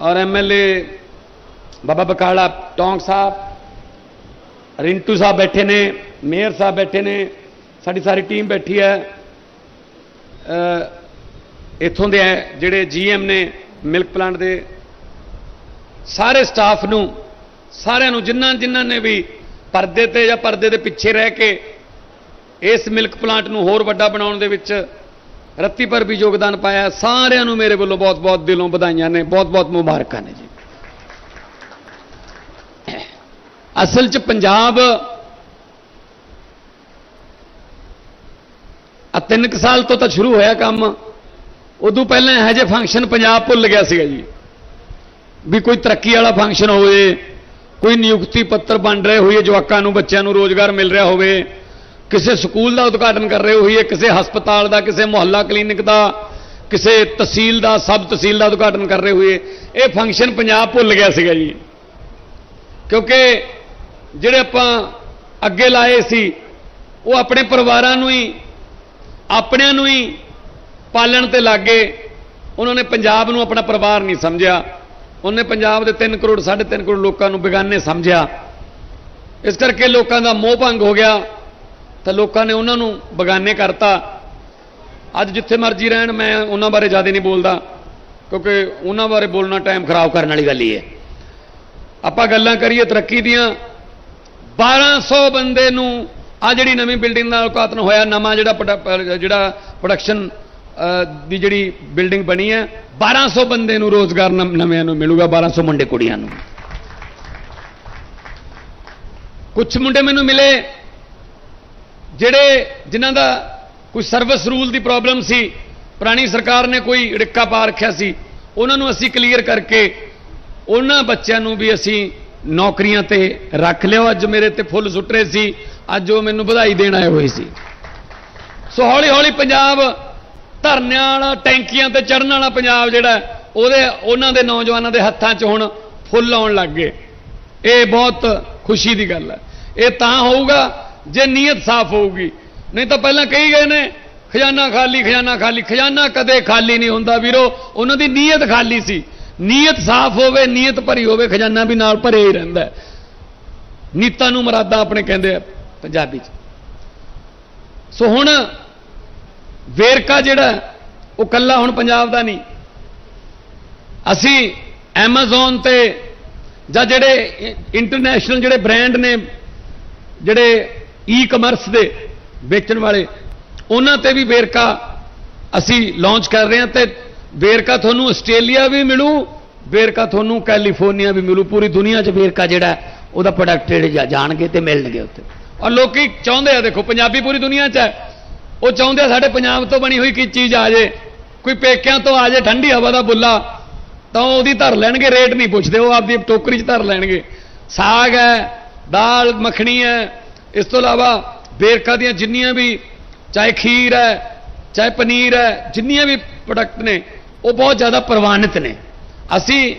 ਔਰ ਐਮਐਲਏ ਬਾਬਾ ਬਕਾਲਾ ਟੌਂਗ ਸਾਹਿਬ, ਰਿੰਟੂ ਸਾਹਿਬ ਬੈਠੇ ਨੇ, ਮੇਅਰ ਸਾਹਿਬ ਬੈਠੇ ਨੇ, ਸਾਡੀ ਸਾਰੀ ਟੀਮ ਬੈਠੀ ਹੈ। ਇੱਥੋਂ ਦੇ ਜਿਹੜੇ ਜੀਐਮ ਨੇ ਮਿਲਕ ਪਲਾਂਟ ਦੇ। ਸਾਰੇ ਸਟਾਫ ਨੂੰ, ਸਾਰਿਆਂ ਨੂੰ ਜਿਨ੍ਹਾਂ ਜਿਨ੍ਹਾਂ ਨੇ ਵੀ ਪਰਦੇ ਤੇ ਜਾਂ ਪਰਦੇ ਦੇ ਪਿੱਛੇ ਰਹਿ ਕੇ ਇਸ ਮਿਲਕ ਪਲਾਂਟ ਨੂੰ ਹੋਰ ਵੱਡਾ ਬਣਾਉਣ ਦੇ ਵਿੱਚ ਰੱਤੀ ਪਰ ਵੀ ਯੋਗਦਾਨ ਪਾਇਆ। ਸਾਰਿਆਂ ਨੂੰ ਮੇਰੇ ਵੱਲੋਂ ਬਹੁਤ-ਬਹੁਤ ਦਿਲੋਂ ਵਧਾਈਆਂ ਨੇ, ਬਹੁਤ-ਬਹੁਤ ਮੁਬਾਰਕਾਂ ਨੇ ਜੀ ਅਸਲ 'ਚ ਪੰਜਾਬ ਆ ਤਿੰਨ ਕੁ ਸਾਲ ਤੋਂ ਤਾਂ ਸ਼ੁਰੂ ਹੋਇਆ ਕੰਮ। ਉਦੋਂ ਪਹਿਲਾਂ ਇਹੋ ਜਿਹੇ ਫੰਕਸ਼ਨ ਪੰਜਾਬ ਭੁੱਲ ਗਿਆ ਸੀਗਾ ਜੀ। ਵੀ ਕੋਈ ਤਰੱਕੀ ਵਾਲਾ ਫੰਕਸ਼ਨ ਹੋਵੇ, ਕੋਈ ਨਿਯੁਕਤੀ ਪੱਤਰ ਬਣ ਰਹੇ ਹੋਈਏ, ਜਵਾਕਾਂ ਨੂੰ, ਬੱਚਿਆਂ ਨੂੰ ਰੋਜ਼ਗਾਰ ਮਿਲ ਰਿਹਾ ਹੋਵੇ। ਕਿਸੇ ਸਕੂਲ ਦਾ ਉਦਘਾਟਨ ਕਰ ਰਹੇ ਹੋਈਏ, ਕਿਸੇ ਹਸਪਤਾਲ ਦਾ, ਕਿਸੇ ਮੁਹੱਲਾ ਕਲੀਨਿਕ ਦਾ, ਕਿਸੇ ਤਹਿਸੀਲ ਦਾ, ਸਬ ਤਹਿਸੀਲ ਦਾ ਉਦਘਾਟਨ ਕਰ ਰਹੇ ਹੋਈਏ। ਇਹ ਫੰਕਸ਼ਨ ਪੰਜਾਬ ਭੁੱਲ ਗਿਆ ਸੀਗਾ ਜੀ। ਕਿਉਂਕਿ ਜਿਹੜੇ ਆਪਾਂ ਅੱਗੇ ਲਾਏ ਸੀ, ਉਹ ਆਪਣੇ ਪਰਿਵਾਰਾਂ ਨੂੰ ਹੀ, ਆਪਣਿਆਂ ਨੂੰ ਹੀ ਪਾਲਣ ਤੇ ਲੱਗੇ। ਉਹਨਾਂ ਨੇ ਪੰਜਾਬ ਨੂੰ ਆਪਣਾ ਪਰਿਵਾਰ ਨਹੀਂ ਸਮਝਿਆ। ਉਹਨੇ ਪੰਜਾਬ ਦੇ 3 ਕਰੋੜ 3.5 ਕਰੋੜ ਲੋਕਾਂ ਨੂੰ ਬੇਗਾਨੇ ਸਮਝਿਆ। ਇਸ ਕਰਕੇ ਲੋਕਾਂ ਦਾ ਮੋਹ ਭੰਗ ਹੋ ਗਿਆ। ਤਾਂ ਲੋਕਾਂ ਨੇ ਉਹਨਾਂ ਨੂੰ ਬੇਗਾਨੇ ਕਰਤਾ। ਅੱਜ ਜਿੱਥੇ ਮਰਜ਼ੀ ਰਹਿਣ, ਮੈਂ ਉਹਨਾਂ ਬਾਰੇ ਜ਼ਿਆਦਾ ਨਹੀਂ ਬੋਲਦਾ, ਕਿਉਂਕਿ ਉਹਨਾਂ ਬਾਰੇ ਬੋਲਣਾ ਟਾਈਮ ਖਰਾਬ ਕਰਨ ਵਾਲੀ ਗੱਲ ਹੀ ਹੈ। ਆਪਾਂ ਗੱਲਾਂ ਕਰੀਏ ਤਰੱਕੀ ਦੀਆਂ। 1200 ਬੰਦੇ ਨੂੰ ਆ ਜਿਹੜੀ ਨਵੀਂ ਬਿਲਡਿੰਗ ਦਾ ਉਦਘਾਟਨ ਹੋਇਆ, ਨਵਾਂ ਜਿਹੜਾ ਪ੍ਰੋਡਕ- ਜਿਹੜਾ ਪ੍ਰੋਡਕਸ਼ਨ ਦੀ ਜਿਹੜੀ ਬਿਲਡਿੰਗ ਬਣੀ ਹੈ 1200 ਬੰਦੇ ਨੂੰ ਰੋਜ਼ਗਾਰ ਨਵ- ਨਵਿਆਂ ਨੂੰ ਮਿਲੂਗਾ 1200 ਮੁੰਡੇ ਕੁੜੀਆਂ ਨੂੰ। ਕੁਝ ਮੁੰਡੇ ਮੈਨੂੰ ਮਿਲੇ, ਜਿਹੜੇ ਜਿਨ੍ਹਾਂ ਦਾ ਕੋਈ ਸਰਵਿਸ ਰੂਲ ਦੀ ਪ੍ਰੋਬਲਮ ਸੀ, ਪੁਰਾਣੀ ਸਰਕਾਰ ਨੇ ਕੋਈ ਰਿੱਕਾ ਪਾ ਰੱਖਿਆ ਸੀ, ਉਹਨਾਂ ਨੂੰ ਅਸੀਂ ਕਲੀਅਰ ਕਰਕੇ, ਉਹਨਾਂ ਬੱਚਿਆਂ ਨੂੰ ਵੀ ਅਸੀਂ ਨੌਕਰੀਆਂ ਤੇ ਰੱਖ ਲਿਓ। ਅੱਜ ਮੇਰੇ ਤੇ ਫੁੱਲ ਸੁੱਟ ਰਹੇ ਸੀ। ਅੱਜ ਉਹ ਮੈਨੂੰ ਵਧਾਈ ਦੇਣ ਆਏ ਹੋਏ ਸੀ। ਸੋ ਹੌਲੀ ਹੌਲੀ ਪੰਜਾਬ ਧਰਨਿਆਂ ਵਾਲਾ, ਟੈਂਕੀਆਂ ਤੇ ਚੜਨ ਵਾਲਾ ਪੰਜਾਬ ਜਿਹੜਾ ਉਹਦੇ, ਉਹਨਾਂ ਦੇ ਨੌਜਵਾਨਾਂ ਦੇ ਹੱਥਾਂ 'ਚ ਹੁਣ ਫੁੱਲ ਆਉਣ ਲੱਗ ਗਏ। ਇਹ ਬਹੁਤ ਖੁਸ਼ੀ ਦੀ ਗੱਲ ਹੈ। ਇਹ ਤਾਂ ਹੋਊਗਾ ਜੇ ਨੀਅਤ ਸਾਫ਼ ਹੋਊਗੀ। ਨਹੀਂ ਤਾਂ ਪਹਿਲਾਂ ਕਹੀ ਗਏ ਨੇ, ਖਜ਼ਾਨਾ ਖਾਲੀ ਖਜ਼ਾਨਾ ਖਾਲੀ। ਖਜ਼ਾਨਾ ਕਦੇ ਖਾਲੀ ਨਹੀਂ ਹੁੰਦਾ ਵੀਰੋ। ਉਹਨਾਂ ਦੀ ਨੀਅਤ ਖਾਲੀ ਸੀ। ਨੀਅਤ ਸਾਫ਼ ਹੋਵੇ, ਨੀਅਤ ਭਰੀ ਹੋਵੇ, ਖਜ਼ਾਨਾ ਵੀ ਨਾਲ ਭਰਿਆ ਹੀ ਰਹਿੰਦਾ ਨੀਤਾਂ ਨੂੰ ਮਰਾਦਾ ਆਪਣੇ ਕਹਿੰਦੇ ਆ ਪੰਜਾਬੀ 'ਚ। ਸੋ ਹੁਣ ਵੇਰਕਾ ਜਿਹੜਾ ਉਹ ਕੱਲਾ ਹੁਣ ਪੰਜਾਬ ਦਾ ਨਹੀਂ। ਅਸੀਂ Amazon ਤੇ ਜਾਂ ਜਿਹੜੇ ਇੰਟਰਨੈਸ਼ਨਲ ਜਿਹੜੇ ਬ੍ਰਾਂਡ ਨੇ, ਜਿਹੜੇ ਈ-ਕਮਰਸ ਦੇ ਵੇਚਣ ਵਾਲੇ, ਉਹਨਾਂ ਤੇ ਵੀ ਵੇਰਕਾ ਅਸੀਂ ਲਾਂਚ ਕਰ ਰਹੇ ਹਾਂ ਤੇ ਵੇਰਕਾ ਤੁਹਾਨੂੰ ਆਸਟ੍ਰੇਲੀਆ ਵੀ ਮਿਲੂ, ਵੇਰਕਾ ਤੁਹਾਨੂੰ ਕੈਲੀਫੋਰਨੀਆ ਵੀ ਮਿਲੂ, ਪੂਰੀ ਦੁਨੀਆ 'ਚ ਵੇਰਕਾ ਜਿਹੜਾ ਉਹਦਾ ਪ੍ਰੋਡਕਟ ਜਿਹੜੇ ਜਾ- ਜਾਣਗੇ ਤੇ ਮਿਲਣਗੇ ਉੱਥੇ। ਔਰ ਲੋਕੀ ਚਾਹੁੰਦੇ ਆ, ਦੇਖੋ, ਪੰਜਾਬੀ ਪੂਰੀ ਦੁਨੀਆ 'ਚ ਹੈ। ਉਹ ਚਾਹੁੰਦੇ ਆ ਸਾਡੇ ਪੰਜਾਬ ਤੋਂ ਬਣੀ ਹੋਈ ਕੀ ਚੀਜ਼ ਆ ਜੇ, ਕੋਈ ਪੇਕਿਆਂ ਤੋਂ ਆ ਜੇ, ਠੰਡੀ ਹਵਾ ਦਾ ਬੁੱਲਾ, ਤਾਂ ਉਹਦੀ ਧਰ ਲੈਣਗੇ, ਰੇਟ ਨਹੀਂ ਪੁੱਛਦੇ, ਉਹ ਆਪਦੀ ਟੋਕਰੀ 'ਚ ਧਰ ਲੈਣਗੇ। ਸਾਗ ਹੈ, ਦਾਲ, ਮੱਖਣੀ ਹੈ, ਇਸ ਤੋਂ ਇਲਾਵਾ ਵੇਰਕਾ ਦੀਆਂ ਜਿੰਨੀਆਂ ਵੀ, ਚਾਹੇ ਖੀਰ ਹੈ, ਚਾਹੇ ਪਨੀਰ ਹੈ, ਜਿੰਨੀਆਂ ਵੀ ਪ੍ਰੋਡਕਟ ਨੇ ਉਹ ਬਹੁਤ ਜ਼ਿਆਦਾ ਪ੍ਰਵਾਨਿਤ ਨੇ। ਅਸੀਂ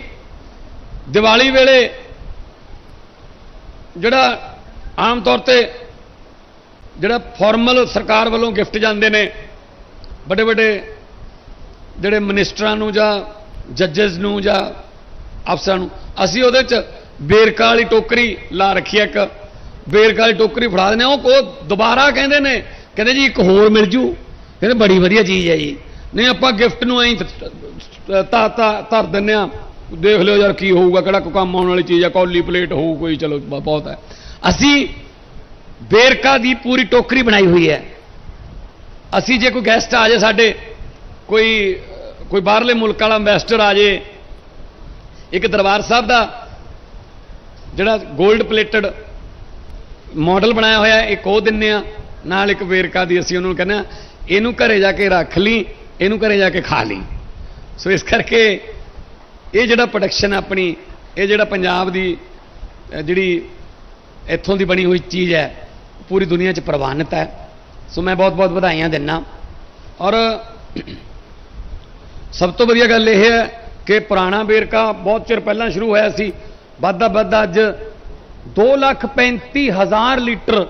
ਦੀਵਾਲੀ ਵੇਲੇ ਜਿਹੜਾ ਆਮ ਤੌਰ ਤੇ ਜਿਹੜਾ ਫਾਰਮਲ ਸਰਕਾਰ ਵੱਲੋਂ ਗਿਫਟ ਜਾਂਦੇ ਨੇ ਵੱਡੇ ਵੱਡੇ ਜਿਹੜੇ ਮਿਨਿਸਟਰਾਂ ਨੂੰ ਜਾਂ ਜੱਜਸ ਨੂੰ ਜਾਂ ਅਫਸਰਾਂ ਨੂੰ, ਅਸੀਂ ਉਹਦੇ 'ਚ ਵੇਰਕਾ ਵਾਲੀ ਟੋਕਰੀ ਲਾ ਰੱਖੀ ਹੈ ਇੱਕ। ਵੇਰਕਾ ਵਾਲੀ ਟੋਕਰੀ ਫੜਾ ਦਿੰਦੇ ਆ। ਉਹ ਉਹ ਦੁਬਾਰਾ ਕਹਿੰਦੇ ਨੇ, ਕਹਿੰਦੇ ਜੀ ਇੱਕ ਹੋਰ ਮਿਲ ਜੂ। ਕਹਿੰਦੇ ਬੜੀ ਵਧੀਆ ਚੀਜ਼ ਹੈ ਜੀ। ਨਹੀਂ, ਆਪਾਂ ਗਿਫਟ ਨੂੰ ਐਂ ਤਾ ਤਾ ਧਰ ਦਿੰਦੇ ਆ ਦੇਖ ਲਿਓ ਯਾਰ ਕੀ ਹੋਊਗਾ, ਕਿਹੜਾ ਕੋਈ ਕੰਮ ਆਉਣ ਵਾਲੀ ਚੀਜ਼ ਹੈ ਕੌਲੀ ਪਲੇਟ ਹੋਊ ਕੋਈ, ਚਲੋ ਬਹੁਤ ਹੈ। ਅਸੀਂ ਵੇਰਕਾ ਦੀ ਪੂਰੀ ਟੋਕਰੀ ਬਣਾਈ ਹੋਈ ਹੈ। ਅਸੀਂ ਜੇ ਕੋਈ ਗੈਸਟ ਆ ਜਾਏ ਸਾਡੇ, ਕੋਈ ਕੋਈ ਬਾਹਰਲੇ ਮੁਲਕ ਵਾਲਾ ਐਮਬੈਸਡਰ ਆ ਜਾਏ, ਇੱਕ ਦਰਬਾਰ ਸਾਹਿਬ ਦਾ ਜਿਹੜਾ 골ਡ ਪਲੇਟਡ ਮਾਡਲ ਬਣਾਇਆ ਹੋਇਆ ਇੱਕ ਉਹ ਦਿੰਨੇ ਆ ਨਾਲ ਇੱਕ ਵੇਰਕਾ ਦੀ ਅਸੀਂ ਉਹਨਾਂ ਨੂੰ ਕਹਿੰਦੇ ਆ ਇਹਨੂੰ ਘਰੇ ਜਾ ਕੇ ਰੱਖ ਲਈ। ਇਹਨੂੰ ਘਰੇ ਜਾ ਕੇ ਖਾ ਲਈ। ਸੋ ਇਸ ਕਰਕੇ ਇਹ ਜਿਹੜਾ ਪ੍ਰੋਡਕਸ਼ਨ ਆਪਣੀ, ਇਹ ਜਿਹੜਾ ਪੰਜਾਬ ਦੀ ਜਿਹੜੀ ਇੱਥੋਂ ਦੀ ਬਣੀ ਹੋਈ ਚੀਜ਼ ਹੈ, ਪੂਰੀ ਦੁਨੀਆ 'ਚ ਪ੍ਰਵਾਨਿਤ ਹੈ। ਸੋ ਮੈਂ ਬਹੁਤ ਬਹੁਤ ਵਧਾਈਆਂ ਦਿੰਨਾ। ਔਰ ਸਭ ਤੋਂ ਵਧੀਆ ਗੱਲ ਇਹ ਹੈ ਕਿ ਪੁਰਾਣਾ ਵੇਰਕਾ ਬਹੁਤ ਚਿਰ ਪਹਿਲਾਂ ਸ਼ੁਰੂ ਹੋਇਆ ਸੀ। ਵੱਧਦਾ ਵੱਧਦਾ ਅੱਜ 235000 ਲੀਟਰ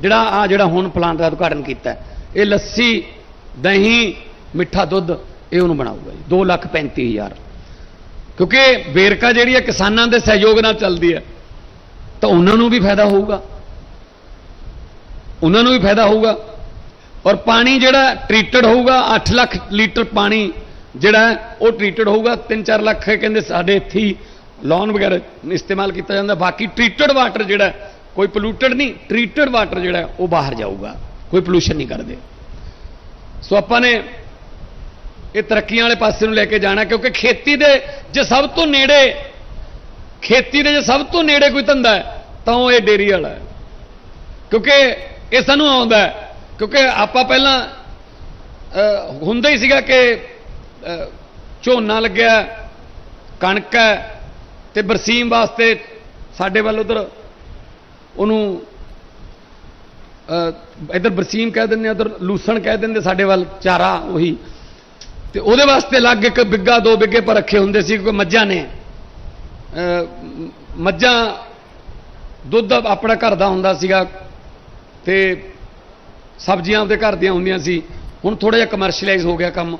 ਜਿਹੜਾ ਆ ਜਿਹੜਾ ਹੁਣ ਪਲਾਂਟ ਦਾ ਉਦਘਾਟਨ ਕੀਤਾ ਇਹ ਲੱਸੀ, ਦਹੀਂ ਮਿੱਠਾ ਦੁੱਧ, ਇਹ ਉਹਨੂੰ ਬਣਾਊਗਾ ਜੀ। 235000 ਕਿਉਂਕਿ ਵੇਰਕਾ ਜਿਹੜੀ ਹੈ ਕਿਸਾਨਾਂ ਦੇ ਸਹਿਯੋਗ ਨਾਲ ਚੱਲਦੀ ਹੈ, ਤਾਂ ਉਹਨਾਂ ਨੂੰ ਵੀ ਫਾਇਦਾ ਹੋਊਗਾ। ਉਹਨਾਂ ਨੂੰ ਵੀ ਫਾਇਦਾ ਹੋਊਗਾ। ਔਰ ਪਾਣੀ ਜਿਹੜਾ ਟ੍ਰੀਟਡ ਹੋਊਗਾ 8 ਲੱਖ ਲੀਟਰ ਪਾਣੀ ਜਿਹੜਾ ਉਹ ਟ੍ਰੀਟਡ ਹੋਊਗਾ। 3-4 ਲੱਖ ਕਹਿੰਦੇ ਸਾਡੇ ਇੱਥੇ ਹੀ ਲੌਨ ਵਗੈਰਾ ਇਸਤੇਮਾਲ ਕੀਤਾ ਜਾਂਦਾ। ਬਾਕੀ ਟ੍ਰੀਟਡ ਵਾਟਰ ਜਿਹੜਾ ਕੋਈ ਪੋਲੂਟਡ ਨਹੀਂ ਟ੍ਰੀਟਡ ਵਾਟਰ ਜਿਹੜਾ ਉਹ ਬਾਹਰ ਜਾਊਗਾ। ਕੋਈ ਪੋਲੂਸ਼ਨ ਨਹੀਂ ਕਰਦੇ। ਸੋ ਆਪਾਂ ਨੇ ਇਹ ਤਰੱਕੀਆਂ ਵਾਲੇ ਪਾਸੇ ਨੂੰ ਲੈ ਕੇ ਜਾਣਾ ਕਿਉਂਕਿ ਖੇਤੀ ਦੇ ਜੇ ਸਭ ਤੋਂ ਨੇੜੇ ਖੇਤੀ ਦੇ ਜੇ ਸਭ ਤੋਂ ਨੇੜੇ ਕੋਈ ਧੰਦਾ ਹੈ ਤਾਂ ਉਹ ਇਹ ਡੇਰੀ ਵਾਲਾ ਹੈ। ਕਿਉਂਕਿ ਇਹ ਸਾਨੂੰ ਆਉਂਦਾ ਹੈ ਕਿਉਂਕਿ ਆਪਾਂ ਪਹਿਲਾਂ ਹੁੰਦਾ ਹੀ ਸੀਗਾ ਕਿ ਝੋਨਾ ਲੱਗਿਆ ਕਣਕ ਹੈ ਤੇ ਬਰਸੀਮ ਵਾਸਤੇ ਸਾਡੇ ਵੱਲ ਉਧਰ ਉਹਨੂੰ ਅਹ, ਇੱਧਰ ਬਰਸੀਮ ਕਹਿ ਦਿੰਦੇ ਉਧਰ ਲੂਸਣ ਕਹਿ ਦਿੰਦੇ ਸਾਡੇ ਵੱਲ ਚਾਰਾ ਉਹੀ। ਤੇ ਉਹਦੇ ਵਾਸਤੇ ਲੱਗ ਇੱਕ ਬਿੱਗਾ ਦੋ ਬਿੱਗੇ ਪਰ ਰੱਖੇ ਹੁੰਦੇ ਸੀ, ਕਿਉਂਕਿ ਮੱਝਾਂ ਨੇ। ਮੱਝਾਂ, ਦੁੱਧ ਆਪਣਾ ਘਰ ਦਾ ਹੁੰਦਾ ਸੀਗਾ ਤੇ ਸਬਜ਼ੀਆਂ ਆਪਦੇ ਘਰ ਦੀਆਂ ਹੁੰਦੀਆਂ ਸੀ। ਹੁਣ ਥੋੜਾ ਜਿਹਾ ਕਮਰਸ਼ੀਅਲਾਈਜ਼ ਹੋ ਗਿਆ ਕੰਮ।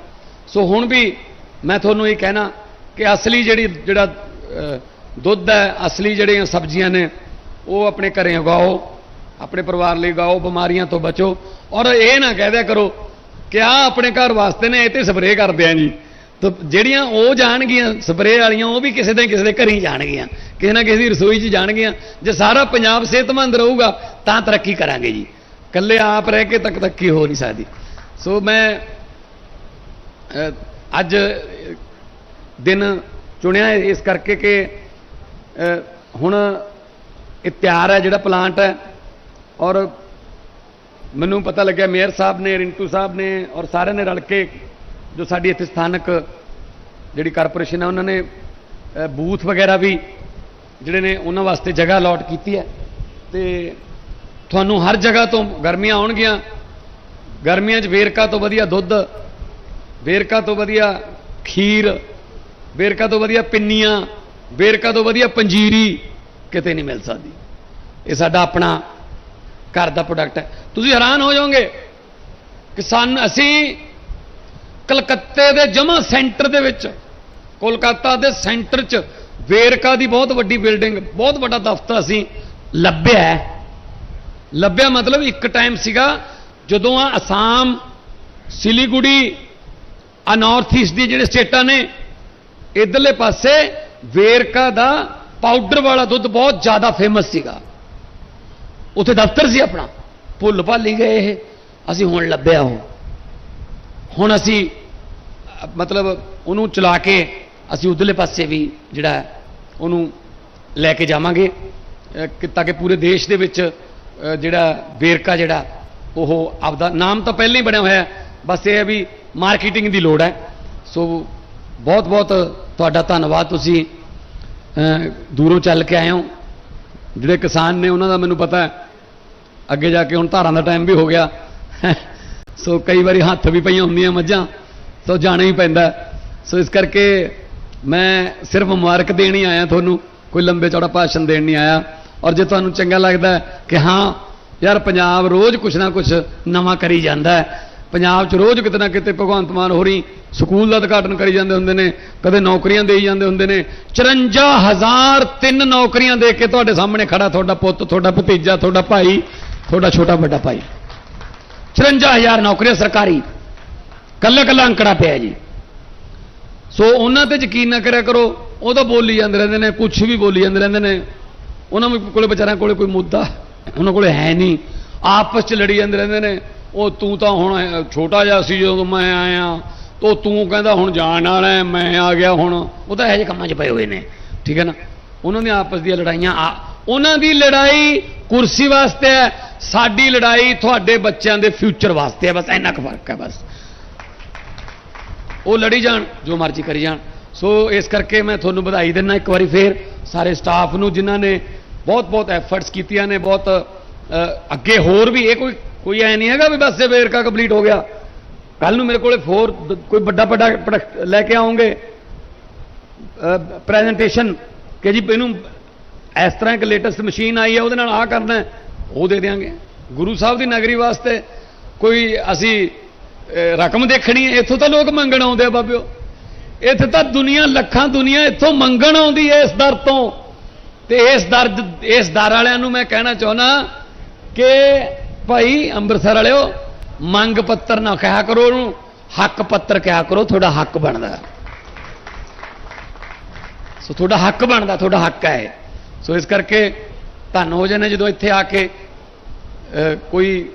ਸੋ ਹੁਣ ਵੀ ਮੈਂ ਤੁਹਾਨੂੰ ਇਹ ਕਹਿਣਾ ਕਿ ਅਸਲੀ ਜਿਹੜੀ, ਜਿਹੜਾ ਦੁੱਧ ਹੈ, ਅਸਲੀ ਜਿਹੜੀਆਂ ਸਬਜ਼ੀਆਂ ਨੇ, ਉਹ ਆਪਣੇ ਘਰੇ ਉਗਾਓ, ਆਪਣੇ ਪਰਿਵਾਰ ਲਈ ਉਗਾਓ, ਬਿਮਾਰੀਆਂ ਤੋਂ ਬਚੋ। ਔਰ ਇਹ ਨਾ ਕਹਿ ਦਿਆ ਕਰੋ ਕਿ ਆ ਆਪਣੇ ਘਰ ਵਾਸਤੇ ਨੇ, ਇਹ ਤੇ ਸਪਰੇਅ ਕਰਦੇ ਆ ਜੀ। ਤਾਂ ਜਿਹੜੀਆਂ ਉਹ ਜਾਣਗੀਆਂ ਸਪਰੇਅ ਵਾਲੀਆਂ, ਉਹ ਵੀ ਕਿਸੇ ਦੇ ਕਿਸੇ ਦੇ ਘਰ ਹੀ ਜਾਣਗੀਆਂ। ਕਿਸੇ ਨਾ ਕਿਸੇ ਦੀ ਰਸੋਈ 'ਚ ਜਾਣਗੀਆਂ। ਜੇ ਸਾਰਾ ਪੰਜਾਬ ਸਿਹਤਮੰਦ ਰਹੂਗਾ, ਤਾਂ ਤਰੱਕੀ ਕਰਾਂਗੇ ਜੀ। ਇਕੱਲੇ ਆਪ ਰਹਿ ਕੇ ਤੱਕ ਤਰੱਕੀ ਹੋ ਨਹੀਂ ਸਕਦੀ। ਸੋ ਮੈਂ ਅੱਜ ਦਿਨ ਚੁਣਿਆ ਇਸ ਕਰਕੇ ਕਿ ਹੁਣ ਇਹ ਤਿਆਰ ਹੈ ਜਿਹੜਾ ਪਲਾਂਟ ਹੈ। ਔਰ ਮੈਨੂੰ ਪਤਾ ਲੱਗਿਆ ਮੇਅਰ ਸਾਹਿਬ ਨੇ, ਰਿੰਟੂ ਸਾਹਿਬ ਨੇ ਔਰ ਸਾਰਿਆਂ ਨੇ ਰਲ ਕੇ ਜੋ ਸਾਡੀ ਇੱਥੇ ਸਥਾਨਕ ਜਿਹੜੀ ਕਾਰਪੋਰੇਸ਼ਨ ਹੈ ਉਹਨਾਂ ਨੇ ਬੂਥ ਵਗੈਰਾ ਵੀ ਜਿਹੜੇ ਨੇ ਉਹਨਾਂ ਵਾਸਤੇ ਜਗ੍ਹਾ ਅਲਾਟ ਕੀਤੀ ਹੈ। ਤੇ ਤੁਹਾਨੂੰ ਹਰ ਜਗ੍ਹਾ ਤੋਂ ਗਰਮੀਆਂ ਆਉਣਗੀਆਂ। ਗਰਮੀਆਂ 'ਚ ਵੇਰਕਾ ਤੋਂ ਵਧੀਆ ਦੁੱਧ, ਵੇਰਕਾ ਤੋਂ ਵਧੀਆ ਖੀਰ, ਵੇਰਕਾ ਤੋਂ ਵਧੀਆ ਪਿੰਨੀਆਂ, ਵੇਰਕਾ ਤੋਂ ਵਧੀਆ ਪੰਜੀਰੀ ਕਿਤੇ ਨਹੀਂ ਮਿਲ ਸਕਦੀ। ਇਹ ਸਾਡਾ ਆਪਣਾ ਘਰ ਦਾ ਪ੍ਰੋਡਕਟ ਹੈ। ਤੁਸੀਂ ਹੈਰਾਨ ਹੋ ਜਾਓਗੇ ਕਿਸਾਨ ਅਸੀਂ ਕਲਕੱਤੇ ਦੇ ਜਮਾ ਸੈਂਟਰ ਦੇ ਵਿੱਚ, ਕੋਲਕਾਤਾ ਦੇ ਸੈਂਟਰ 'ਚ ਵੇਰਕਾ ਦੀ ਬਹੁਤ ਵੱਡੀ ਬਿਲਡਿੰਗ, ਬਹੁਤ ਵੱਡਾ ਦਫ਼ਤਰ ਅਸੀਂ ਲੱਭਿਆ ਲੱਭਿਆ ਮਤਲਬ ਇੱਕ ਟਾਈਮ ਸੀਗਾ ਜਦੋਂ ਆ ਅਸਾਮ, ਸਿਲੀਗੁੜੀ, ਆ ਨਾਰਥ ਈਸਟ ਦੀ ਜਿਹੜੇ ਸਟੇਟਾਂ ਨੇ, ਇਧਰਲੇ ਪਾਸੇ ਵੇਰਕਾ ਦਾ ਪਾਊਡਰ ਵਾਲਾ ਦੁੱਧ ਬਹੁਤ ਜ਼ਿਆਦਾ ਫੇਮਸ ਸੀਗਾ। ਉੱਥੇ ਦਫ਼ਤਰ ਸੀ ਆਪਣਾ। ਭੁੱਲ ਭਾਲੀ ਗਏ ਇਹ। ਅਸੀਂ ਹੁਣ ਲੱਭਿਆ ਉਹ ਹੁਣ ਅਸੀਂ, ਮਤਲਬ ਉਹਨੂੰ ਚਲਾ ਕੇ ਅਸੀਂ ਉਧਰਲੇ ਪਾਸੇ ਵੀ ਜਿਹੜਾ ਉਹਨੂੰ ਲੈ ਕੇ ਜਾਵਾਂਗੇ। ਕਿ ਤਾਂ ਕਿ ਪੂਰੇ ਦੇਸ਼ ਦੇ ਵਿੱਚ ਜਿਹੜਾ ਵੇਰਕਾ ਜਿਹੜਾ, ਉਹ ਆਪਦਾ ਨਾਮ ਤਾਂ ਪਹਿਲਾਂ ਹੀ ਬਣਿਆ ਹੋਇਆ ਬਸ ਇਹ ਹੈ ਵੀ ਮਾਰਕੀਟਿੰਗ ਦੀ ਲੋੜ ਹੈ। ਸੋ ਬਹੁਤ ਬਹੁਤ ਤੁਹਾਡਾ ਧੰਨਵਾਦ। ਤੁਸੀਂ ਦੂਰੋਂ ਚੱਲ ਕੇ ਆਏ ਹੋ। ਜਿਹੜੇ ਕਿਸਾਨ ਨੇ, ਉਹਨਾਂ ਦਾ ਮੈਨੂੰ ਪਤਾ ਹੈ ਅੱਗੇ ਜਾ ਕੇ ਹੁਣ ਧਾਰਾਂ ਦਾ ਟਾਈਮ ਵੀ ਹੋ ਗਿਆ। ਸੋ ਕਈ ਵਾਰੀ ਹੱਥ ਵੀ ਪਈਆਂ ਹੁੰਦੀਆਂ ਮੱਝਾਂ, ਸੋ ਜਾਣਾ ਹੀ ਪੈਂਦਾ। ਸੋ ਇਸ ਕਰਕੇ ਮੈਂ ਸਿਰਫ ਮੁਬਾਰਕ ਦੇਣ ਹੀ ਆਇਆ ਤੁਹਾਨੂੰ, ਕੋਈ ਲੰਬੇ ਚੌੜਾ ਭਾਸ਼ਣ ਦੇਣ ਨਹੀਂ ਆਇਆ। ਔਰ ਜੇ ਤੁਹਾਨੂੰ ਚੰਗਾ ਲੱਗਦਾ ਕਿ ਹਾਂ, ਯਾਰ ਪੰਜਾਬ ਰੋਜ਼ ਕੁਛ ਨਾ ਕੁਛ ਨਵਾਂ ਕਰੀ ਜਾਂਦਾ ਹੈ। ਪੰਜਾਬ 'ਚ ਰੋਜ਼ ਕਿਤੇ ਨਾ ਕਿਤੇ ਭਗਵੰਤ ਮਾਨ ਹੋਰੀ ਸਕੂਲ ਦਾ ਉਦਘਾਟਨ ਕਰੀ ਜਾਂਦੇ ਹੁੰਦੇ ਨੇ, ਕਦੇ ਨੌਕਰੀਆਂ ਦੇਈ ਜਾਂਦੇ ਹੁੰਦੇ ਨੇ। 54000 ਤਿੰਨ ਨੌਕਰੀਆਂ ਦੇ ਕੇ ਤੁਹਾਡੇ ਸਾਹਮਣੇ ਖੜਾ ਤੁਹਾਡਾ ਪੁੱਤ, ਤੁਹਾਡਾ ਭਤੀਜਾ, ਤੁਹਾਡਾ ਭਾਈ ਤੁਹਾਡਾ ਛੋਟਾ ਵੱਡਾ ਭਾਈ। 54000 ਨੌਕਰੀਆਂ ਸਰਕਾਰੀ। ਕੱਲਾ ਕੱਲਾ ਅੰਕੜਾ ਪਿਆ ਜੀ। ਸੋ ਉਹਨਾਂ ਤੇ ਯਕੀਨ ਨਾ ਕਰਿਆ ਕਰੋ ਉਹ ਤਾਂ ਬੋਲੀ ਜਾਂਦੇ ਰਹਿੰਦੇ ਨੇ ਕੁਝ ਵੀ ਬੋਲੀ ਜਾਂਦੇ ਰਹਿੰਦੇ ਨੇ। ਉਹਨਾਂ ਨੂੰ ਕੋਲੇ ਵਿਚਾਰਿਆਂ ਕੋਲੇ ਕੋਈ ਮੁੱਦਾ ਉਹਨਾਂ ਕੋਲੇ ਹੈ ਨਹੀਂ। ਆਪਸ ਚ ਲੜੀ ਜਾਂਦੇ ਰਹਿੰਦੇ ਨੇ ਉਹ ਤੂੰ ਤਾਂ ਹੁਣ ਛੋਟਾ ਜਿਹਾ ਸੀ ਜਦੋਂ ਮੈਂ ਆਇਆ। ਤੋ ਤੂੰ ਕਹਿੰਦਾ ਹੁਣ ਜਾਣ ਵਾਲਾ ਹੈ, ਮੈਂ ਆ ਗਿਆ ਹੁਣ। ਉਹ ਤਾਂ ਇਹੋ ਜਿਹੇ ਕੰਮਾਂ 'ਚ ਪਏ ਹੋਏ ਨੇ ਠੀਕ ਹੈ ਨਾ? ਉਹਨਾਂ ਦੀਆਂ ਆਪਸ ਦੀਆਂ ਲੜਾਈਆਂ ਆ ਉਹਨਾਂ ਦੀ ਲੜਾਈ ਕੁਰਸੀ ਵਾਸਤੇ ਹੈ ਸਾਡੀ ਲੜਾਈ ਤੁਹਾਡੇ ਬੱਚਿਆਂ ਦੇ ਫਿਊਚਰ ਵਾਸਤੇ ਹੈ ਬਸ ਇੰਨਾ ਕੁ ਫ਼ਰਕ ਹੈ ਬਸ। ਉਹ ਲੜੀ ਜਾਣ, ਜੋ ਮਰਜ਼ੀ ਕਰੀ ਜਾਣ। ਸੋ ਇਸ ਕਰਕੇ ਮੈਂ ਤੁਹਾਨੂੰ ਵਧਾਈ ਦਿੰਦਾ ਇੱਕ ਵਾਰੀ ਫੇਰ। ਸਾਰੇ ਸਟਾਫ ਨੂੰ ਜਿਨ੍ਹਾਂ ਨੇ ਬਹੁਤ ਬਹੁਤ ਐਫਰਟਸ ਕੀਤੀਆਂ ਨੇ, ਬਹੁਤ ਅੱਗੇ ਹੋਰ ਵੀ, ਇਹ ਕੋਈ ਕੋਈ ਐ ਨਹੀਂ ਹੈਗਾ ਵੀ ਬਸ ਇਹ ਵੇਰਕਾ ਕੰਪਲੀਟ ਹੋ ਗਿਆ। ਕੱਲ ਨੂੰ ਮੇਰੇ ਕੋਲੇ ਫੋਰ ਕੋਈ ਵੱਡਾ ਵੱਡਾ ਪ੍ਰੋਡਕਟ ਲੈ ਕੇ ਆਉਂਗੇ ਪ੍ਰੈਜੈਂਟੇਸ਼ਨ ਕਿ ਜੀ, ਇਹਨੂੰ ਇਸ ਤਰ੍ਹਾਂ ਇੱਕ ਲੇਟੈਸਟ ਮਸ਼ੀਨ ਆਈ ਹੈ, ਉਹਦੇ ਨਾਲ ਆਹ ਕਰਨਾ ਹੈ। ਉਹ ਦੇ ਦੇਵਾਂਗੇ ਗੁਰੂ ਸਾਹਿਬ ਦੀ ਨਗਰੀ ਵਾਸਤੇ ਕੋਈ ਅਸੀਂ ਰਕਮ ਦੇਖਣੀ ਹੈ। ਇੱਥੋਂ ਤਾਂ ਲੋਕ ਮੰਗਣ ਆਉਂਦੇ ਆ ਬਾਬਿਓ। ਇੱਥੇ ਤਾਂ ਦੁਨੀਆ, ਲੱਖਾਂ ਦੁਨੀਆ ਇੱਥੋਂ ਮੰਗਣ ਆਉਂਦੀ ਹੈ ਇਸ ਦਰ ਤੋਂ। ਤੇ ਇਸ ਦਰ ਇਸ ਦਰ ਵਾਲਿਆਂ ਨੂੰ ਮੈਂ ਕਹਿਣਾ ਚਾਹੁੰਦਾ ਕਿ ਭਾਈ ਅੰਮ੍ਰਿਤਸਰ ਵਾਲਿਓ, ਮੰਗ ਪੱਤਰ ਨਾ ਕਿਹਾ ਕਰੋ ਉਹਨੂੰ। ਹੱਕ ਪੱਤਰ ਕਿਹਾ ਕਰੋ, ਤੁਹਾਡਾ ਹੱਕ ਬਣਦਾ। ਸੋ ਤੁਹਾਡਾ ਹੱਕ ਬਣਦਾ, ਤੁਹਾਡਾ ਹੱਕ ਹੈ। ਸੋ ਇਸ ਕਰਕੇ ਧੰਨ ਹੋ ਜਾਣੇ ਜਦੋਂ ਇੱਥੇ ਆ ਕੇ ਕੋਈ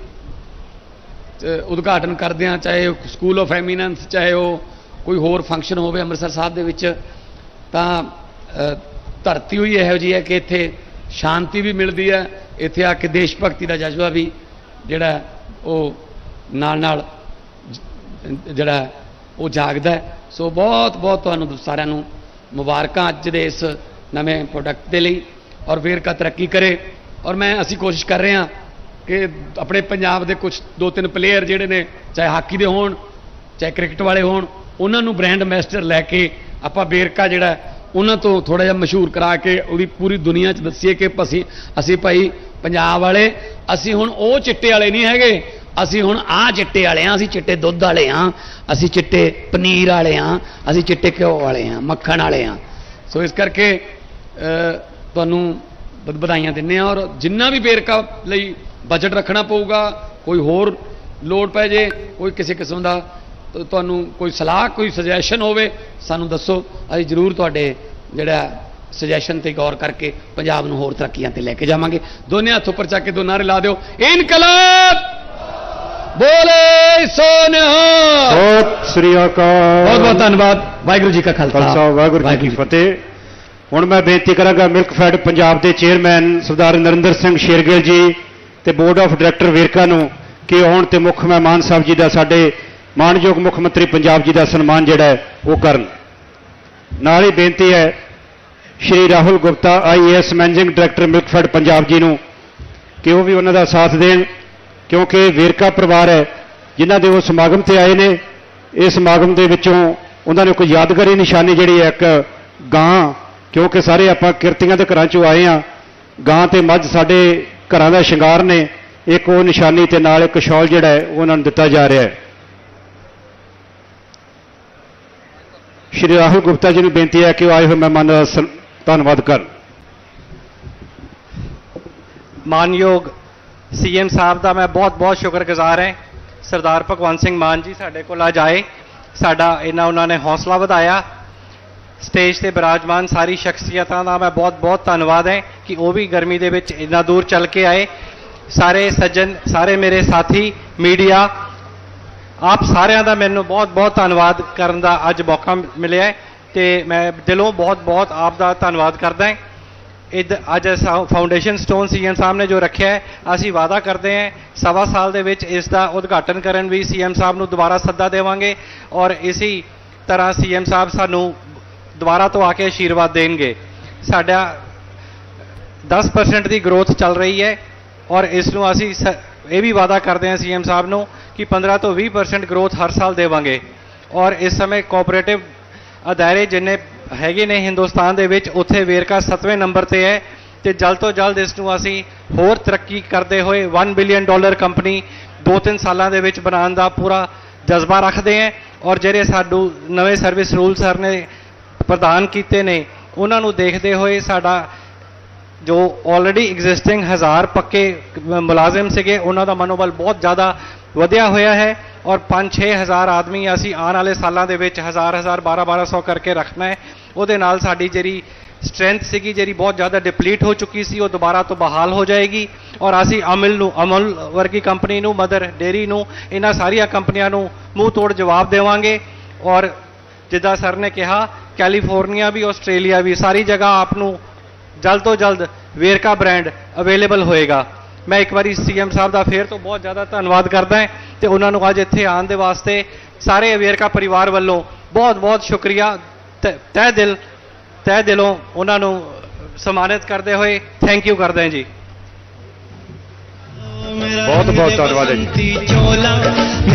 ਉਦਘਾਟਨ ਕਰਦੇ ਆ ਚਾਹੇ ਸਕੂਲ ਆਫ ਐਮੀਨੈਂਸ ਚਾਹੇ ਉਹ ਕੋਈ ਹੋਰ ਫੰਕਸ਼ਨ ਹੋਵੇ ਅੰਮ੍ਰਿਤਸਰ ਸਾਹਿਬ ਦੇ ਵਿੱਚ, ਤਾਂ ਧਰਤੀ ਹੋਈ ਇਹੋ ਜਿਹੀ ਹੈ ਕਿ ਇੱਥੇ ਸ਼ਾਂਤੀ ਵੀ ਮਿਲਦੀ ਹੈ, ਇੱਥੇ ਆ ਕੇ ਦੇਸ਼ ਭਗਤੀ ਦਾ ਜਜ਼ਬਾ ਵੀ ਜਿਹੜਾ ਉਹ ਨਾਲ ਨਾਲ ਜਿਹੜਾ ਉਹ ਜਾਗਦਾ ਸੋ ਬਹੁਤ ਬਹੁਤ ਤੁਹਾਨੂੰ ਸਾਰਿਆਂ ਨੂੰ ਮੁਬਾਰਕਾਂ ਅੱਜ ਦੇ ਇਸ ਨਵੇਂ ਪ੍ਰੋਡਕਟ ਦੇ ਲਈ, ਔਰ ਵੇਰਕਾ ਤਰੱਕੀ ਕਰੇ, ਔਰ ਮੈਂ ਅਸੀਂ ਕੋਸ਼ਿਸ਼ ਕਰ ਰਹੇ ਹਾਂ ਕਿ ਆਪਣੇ ਪੰਜਾਬ ਦੇ ਕੁਝ ਦੋ ਤਿੰਨ ਪਲੇਅਰ ਜਿਹੜੇ ਨੇ, ਚਾਹੇ ਹਾਕੀ ਦੇ ਹੋਣ, ਚਾਹੇ ਕ੍ਰਿਕਟ ਵਾਲੇ ਹੋਣ, ਉਹਨਾਂ ਨੂੰ ਬ੍ਰਾਂਡ ਐਂਬੈਸਡਰ ਲੈ ਕੇ ਆਪਾਂ ਵੇਰਕਾ ਜਿਹੜਾ ਉਹਨਾਂ ਤੋਂ ਥੋੜਾ ਜਿਹਾ ਮਸ਼ਹੂਰ ਕਰਾ ਕੇ ਉਹਦੀ ਪੂਰੀ ਦੁਨੀਆ 'ਚ ਦੱਸੀਏ ਕਿ ਅਸੀਂ ਅਸੀਂ ਭਾਈ ਪੰਜਾਬ ਵਾਲੇ, ਅਸੀਂ ਹੁਣ ਉਹ ਚਿੱਟੇ ਵਾਲੇ ਨਹੀਂ ਹੈਗੇ, ਅਸੀਂ ਹੁਣ ਆਹ ਚਿੱਟੇ ਵਾਲੇ ਆ ਅਸੀਂ ਚਿੱਟੇ ਦੁੱਧ ਵਾਲੇ ਆ ਅਸੀਂ ਚਿੱਟੇ ਪਨੀਰ ਵਾਲੇ ਆ ਅਸੀਂ ਚਿੱਟੇ ਘਿਓ ਵਾਲੇ ਆ ਮੱਖਣ ਵਾਲੇ ਆ ਸੋ ਇਸ ਕਰਕੇ ਤੁਹਾਨੂੰ ਵਧਾਈਆਂ ਦਿੰਨੇ ਆ ਔਰ ਜਿੰਨਾ ਵੀ ਵੇਰਕਾ ਲਈ ਬਜਟ ਰੱਖਣਾ ਪਊਗਾ ਕੋਈ ਹੋਰ ਲੋੜ ਪੈ ਜੇ ਕੋਈ ਕਿਸੇ ਕਿਸਮ ਦਾ ਤੁਹਾਨੂੰ ਕੋਈ ਸਲਾਹ ਕੋਈ ਸੁਜੈਸ਼ਨ ਹੋਵੇ ਸਾਨੂੰ ਦੱਸੋ। ਅਸੀਂ ਜ਼ਰੂਰ ਤੁਹਾਡੇ ਜਿਹੜਾ ਸੁਜੈਸ਼ਨ ਤੇ ਗੌਰ ਕਰਕੇ ਪੰਜਾਬ ਨੂੰ ਹੋਰ ਤਰੱਕੀਆਂ ਤੇ ਲੈ ਕੇ ਜਾਵਾਂਗੇ। ਦੋਨੇ ਹੱਥ ਉੱਪਰ ਚੱਕ ਕੇ ਦੋ ਨਾਰੇ ਲਾ ਦਿਓ। ਇਨਕਲਾਬ! ਬੋਲੇ ਸੋਨਿਹਾ! ਬਹੁਤ ਸ੍ਰੀ ਅਕਾਲ। ਬਹੁਤ ਬਹੁਤ ਧੰਨਵਾਦ। ਵਾਹਿਗੁਰੂ ਜੀ ਕਾ ਖਾਲਸਾ। ਵਾਹਿਗੁਰੂ ਜੀ ਕੀ ਫਤਿਹ। ਹੁਣ ਮੈਂ ਬੇਨਤੀ ਕਰਾਂਗਾ ਮਿਲਕਫੈਡ ਪੰਜਾਬ ਦੇ ਚੇਅਰਮੈਨ ਸਰਦਾਰ ਨਰਿੰਦਰ ਸਿੰਘ ਸ਼ੇਰਗਿੱਲ ਜੀ ਤੇ ਬੋਰਡ ਆਫ ਡਾਇਰੈਕਟਰ ਵੇਰਕਾ ਨੂੰ ਕਿ ਆਉਣ ਤੇ ਮੁੱਖ ਮਹਿਮਾਨ ਸਾਹਿਬ ਜੀ ਦਾ ਸਾਡੇ ਮਾਨਯੋਗ ਮੁੱਖ ਮੰਤਰੀ ਪੰਜਾਬ ਜੀ ਦਾ ਸਨਮਾਨ ਜਿਹੜਾ ਹੈ, ਉਹ ਕਰਨ। ਨਾਲ ਹੀ ਬੇਨਤੀ ਹੈ, Shri Rahul Gupta IAS managing director Milkfed Punjab ji ਨੂੰ ਕਿ ਉਹ ਵੀ ਉਹਨਾਂ ਦਾ ਸਾਥ ਦੇਣ, ਕਿਉਂਕਿ ਵੇਰਕਾ ਪਰਿਵਾਰ ਹੈ, ਜਿਨ੍ਹਾਂ ਦੇ ਉਹ ਸਮਾਗਮ ਤੇ ਆਏ ਨੇ, ਇਸ ਸਮਾਗਮ ਦੇ ਵਿੱਚੋਂ ਉਹਨਾਂ ਨੇ ਕੋਈ ਯਾਦਗਾਰੀ ਨਿਸ਼ਾਨੀ ਜਿਹੜੀ ਹੈ, ਇੱਕ ਗਾਂ, ਕਿਉਂਕਿ ਸਾਰੇ ਆਪਾਂ ਕਿਰਤੀਆਂ ਦੇ ਘਰਾਂ ਚੋਂ ਆਏ ਆ ਗਾਂ ਤੇ ਮੱਝ ਸਾਡੇ ਘਰਾਂ ਦਾ ਸ਼ਿੰਗਾਰ ਨੇ, ਇੱਕ ਉਹ ਨਿਸ਼ਾਨੀ ਤੇ ਨਾਲ ਇੱਕ ਸ਼ਾਲ ਜਿਹੜਾ ਹੈ ਉਹਨਾਂ ਨੂੰ ਦਿੱਤਾ ਜਾ ਰਿਹਾ ਹੈ। ਸ਼੍ਰੀ ਰਾਹੁਲ ਗੁਪਤਾ ਜੀ ਨੂੰ ਬੇਨਤੀ ਹੈ ਕਿ ਉਹ ਆਏ ਹੋਏ ਮਹਿਮਾਨਾਂ ਦਾ ਧੰਨਵਾਦ ਕਰਨ। ਮਾਨਯੋਗ ਸੀਐਮ ਸਾਹਿਬ ਦਾ ਮੈਂ ਬਹੁਤ-ਬਹੁਤ ਸ਼ੁਕਰਗੁਜ਼ਾਰ ਹਾਂ। ਸਰਦਾਰ ਭਗਵੰਤ ਸਿੰਘ ਮਾਨ ਜੀ ਸਾਡੇ ਕੋਲ ਅੱਜ ਆਏ। ਸਾਡਾ ਇਹਨਾਂ, ਉਹਨਾਂ ਨੇ ਹੌਸਲਾ ਵਧਾਇਆ। ਸਟੇਜ ਤੇ ਬਿਰਾਜਮਾਨ ਸਾਰੀ ਸ਼ਖਸੀਅਤਾਂ ਦਾ ਮੈਂ ਬਹੁਤ-ਬਹੁਤ ਧੰਨਵਾਦ ਹੈ ਕਿ ਉਹ ਵੀ ਗਰਮੀ ਦੇ ਵਿੱਚ ਇੰਨਾ ਦੂਰ ਚੱਲ ਕੇ ਆਏ। ਸਾਰੇ ਸੱਜਣ, ਸਾਰੇ ਮੇਰੇ ਸਾਥੀ, ਮੀਡੀਆ, ਆਪ ਸਾਰਿਆਂ ਦਾ ਮੈਨੂੰ ਬਹੁਤ-ਬਹੁਤ ਧੰਨਵਾਦ ਕਰਨ ਦਾ ਅੱਜ ਮੌਕਾ ਮਿਲਿਆ ਹੈ ਤੇ ਮੈਂ ਦਿਲੋਂ ਬਹੁਤ-ਬਹੁਤ ਆਪ ਦਾ ਧੰਨਵਾਦ ਕਰਦਾ ਹਾਂ। ਇਦ ਅੱਜ ਸਾ- ਫਾਊਂਡੇਸ਼ਨ ਸਟੋਨ ਸੀਐਮ ਸਾਹਿਬ ਨੇ ਜੋ ਰੱਖਿਆ ਹੈ, ਅਸੀਂ ਵਾਅਦਾ ਕਰਦੇ ਹਾਂ, ਸਵਾ ਸਾਲ ਦੇ ਵਿੱਚ ਇਸ ਦਾ ਉਦਘਾਟਨ ਕਰਨ ਵੀ ਸੀਐਮ ਸਾਹਿਬ ਨੂੰ ਦੁਬਾਰਾ ਸੱਦਾ ਦੇਵਾਂਗੇ ਔਰ ਇਸੇ ਤਰ੍ਹਾਂ ਸੀਐਮ ਸਾਹਿਬ ਸਾਨੂੰ ਦੁਬਾਰਾ ਤੋਂ ਆ ਕੇ ਆਸ਼ੀਰਵਾਦ ਦੇਣਗੇ। ਸਾਡਾ 10% ਦੀ ਗਰੋਥ ਚੱਲ ਰਹੀ ਹੈ ਔਰ ਇਸ ਨੂੰ ਅਸੀਂ ਸ- ਇਹ ਵੀ ਵਾਅਦਾ ਕਰਦੇ ਹਾਂ ਸੀਐਮ ਸਾਹਿਬ ਨੂੰ ਕਿ 15 ਤੋਂ 20% ਗਰੋਥ ਹਰ ਸਾਲ ਦੇਵਾਂਗੇ। ਔਰ ਇਸ ਸਮੇਂ ਕੋਆਪਰੇਟਿਵ ਅਦਾਰੇ ਜਿੰਨੇ ਹੈਗੇ ਨੇ ਹਿੰਦੁਸਤਾਨ ਦੇ ਵਿੱਚ, ਉੱਥੇ ਵੇਰਕਾ 7ਵੇਂ ਨੰਬਰ ਤੇ ਹੈ ਤੇ ਜਲਦ ਤੋਂ ਜਲਦ ਇਸ ਨੂੰ ਅਸੀਂ ਹੋਰ ਤਰੱਕੀ ਕਰਦੇ ਹੋਏ 1 ਬਿਲੀਅਨ ਡਾਲਰ ਕੰਪਨੀ 2-3 ਸਾਲਾਂ ਦੇ ਵਿੱਚ ਬਣਾਉਣ ਦਾ ਪੂਰਾ ਜਜ਼ਬਾ ਰੱਖਦੇ ਹਾਂ। ਔਰ ਜਿਹੜੇ ਸਾਨੂੰ ਨਵੇਂ ਸਰਵਿਸ ਰੂਲ ਸਰ ਨੇ ਪ੍ਰਦਾਨ ਕੀਤੇ ਨੇ, ਉਹਨਾਂ ਨੂੰ ਦੇਖਦੇ ਹੋਏ ਸਾਡਾ ਜੋ ਆਲਰੇਡੀ ਐਗਜ਼ਿਸਟਿੰਗ ਹਜ਼ਾਰ ਪੱਕੇ ਮੁਲਾਜ਼ਮ ਸੀਗੇ, ਉਹਨਾਂ ਦਾ ਮਨੋਬਲ ਬਹੁਤ ਜ਼ਿਆਦਾ ਵਧਿਆ ਹੋਇਆ ਹੈ ਔਰ 5-6 ਹਜ਼ਾਰ ਆਦਮੀ ਅਸੀਂ ਆਉਣ ਵਾਲੇ ਸਾਲਾਂ ਦੇ ਵਿੱਚ ਹਜ਼ਾਰ ਹਜ਼ਾਰ 12-1200 ਕਰਕੇ ਰੱਖਣਾ ਹੈ। ਉਹਦੇ ਨਾਲ ਸਾਡੀ ਜਿਹੜੀ ਸਟਰੈਂਥ ਸੀਗੀ, ਜਿਹੜੀ ਬਹੁਤ ਜ਼ਿਆਦਾ ਡਿਪਲੀਟ ਹੋ ਚੁੱਕੀ ਸੀ, ਉਹ ਦੁਬਾਰਾ ਤੋਂ ਬਹਾਲ ਹੋ ਜਾਏਗੀ। ਔਰ ਅਸੀਂ ਅਮਲ ਨੂੰ, ਅਮਲ ਵਰਗੀ ਕੰਪਨੀ ਨੂੰ, ਮਦਰ ਡੇਰੀ ਨੂੰ, ਇਹਨਾਂ ਸਾਰੀਆਂ ਕੰਪਨੀਆਂ ਨੂੰ ਮੂੰਹ ਤੋੜ ਜਵਾਬ ਦੇਵਾਂਗੇ। ਔਰ ਜਿੱਦਾਂ ਸਰ ਨੇ ਕਿਹਾ ਕੈਲੀਫੋਰਨੀਆ ਵੀ, ਆਸਟ੍ਰੇਲੀਆ ਵੀ, ਸਾਰੀ ਜਗ੍ਹਾ ਆਪ ਨੂੰ ਜਲਦ ਤੋਂ ਜਲਦ ਵੇਰਕਾ ਬ੍ਰਾਂਡ ਅਵੇਲੇਬਲ ਹੋਏਗਾ। ਮੈਂ ਇੱਕ ਵਾਰੀ ਸੀਐਮ ਸਾਹਿਬ ਦਾ ਫੇਰ ਤੋਂ ਬਹੁਤ ਜ਼ਿਆਦਾ ਧੰਨਵਾਦ ਕਰਦਾ ਹਾਂ ਤੇ ਉਹਨਾਂ ਨੂੰ ਅੱਜ ਇੱਥੇ ਆਉਣ ਦੇ ਵਾਸਤੇ ਸਾਰੇ ਵੇਰਕਾ ਪਰਿਵਾਰ ਵੱਲੋਂ ਬਹੁਤ ਬਹੁਤ ਸ਼ੁਕਰੀਆ। ਤਹਿ ਤਹਿ ਦਿਲ, ਤਹਿ ਦਿਲੋਂ ਉਹਨਾਂ ਨੂੰ ਸਨਮਾਨਿਤ ਕਰਦੇ ਹੋਏ ਥੈਂਕ ਯੂ ਕਰਦੇ ਹਾਂ ਜੀ। ਬਹੁਤ ਬਹੁਤ ਧੰਨਵਾਦ ਹੈ ਜੀ।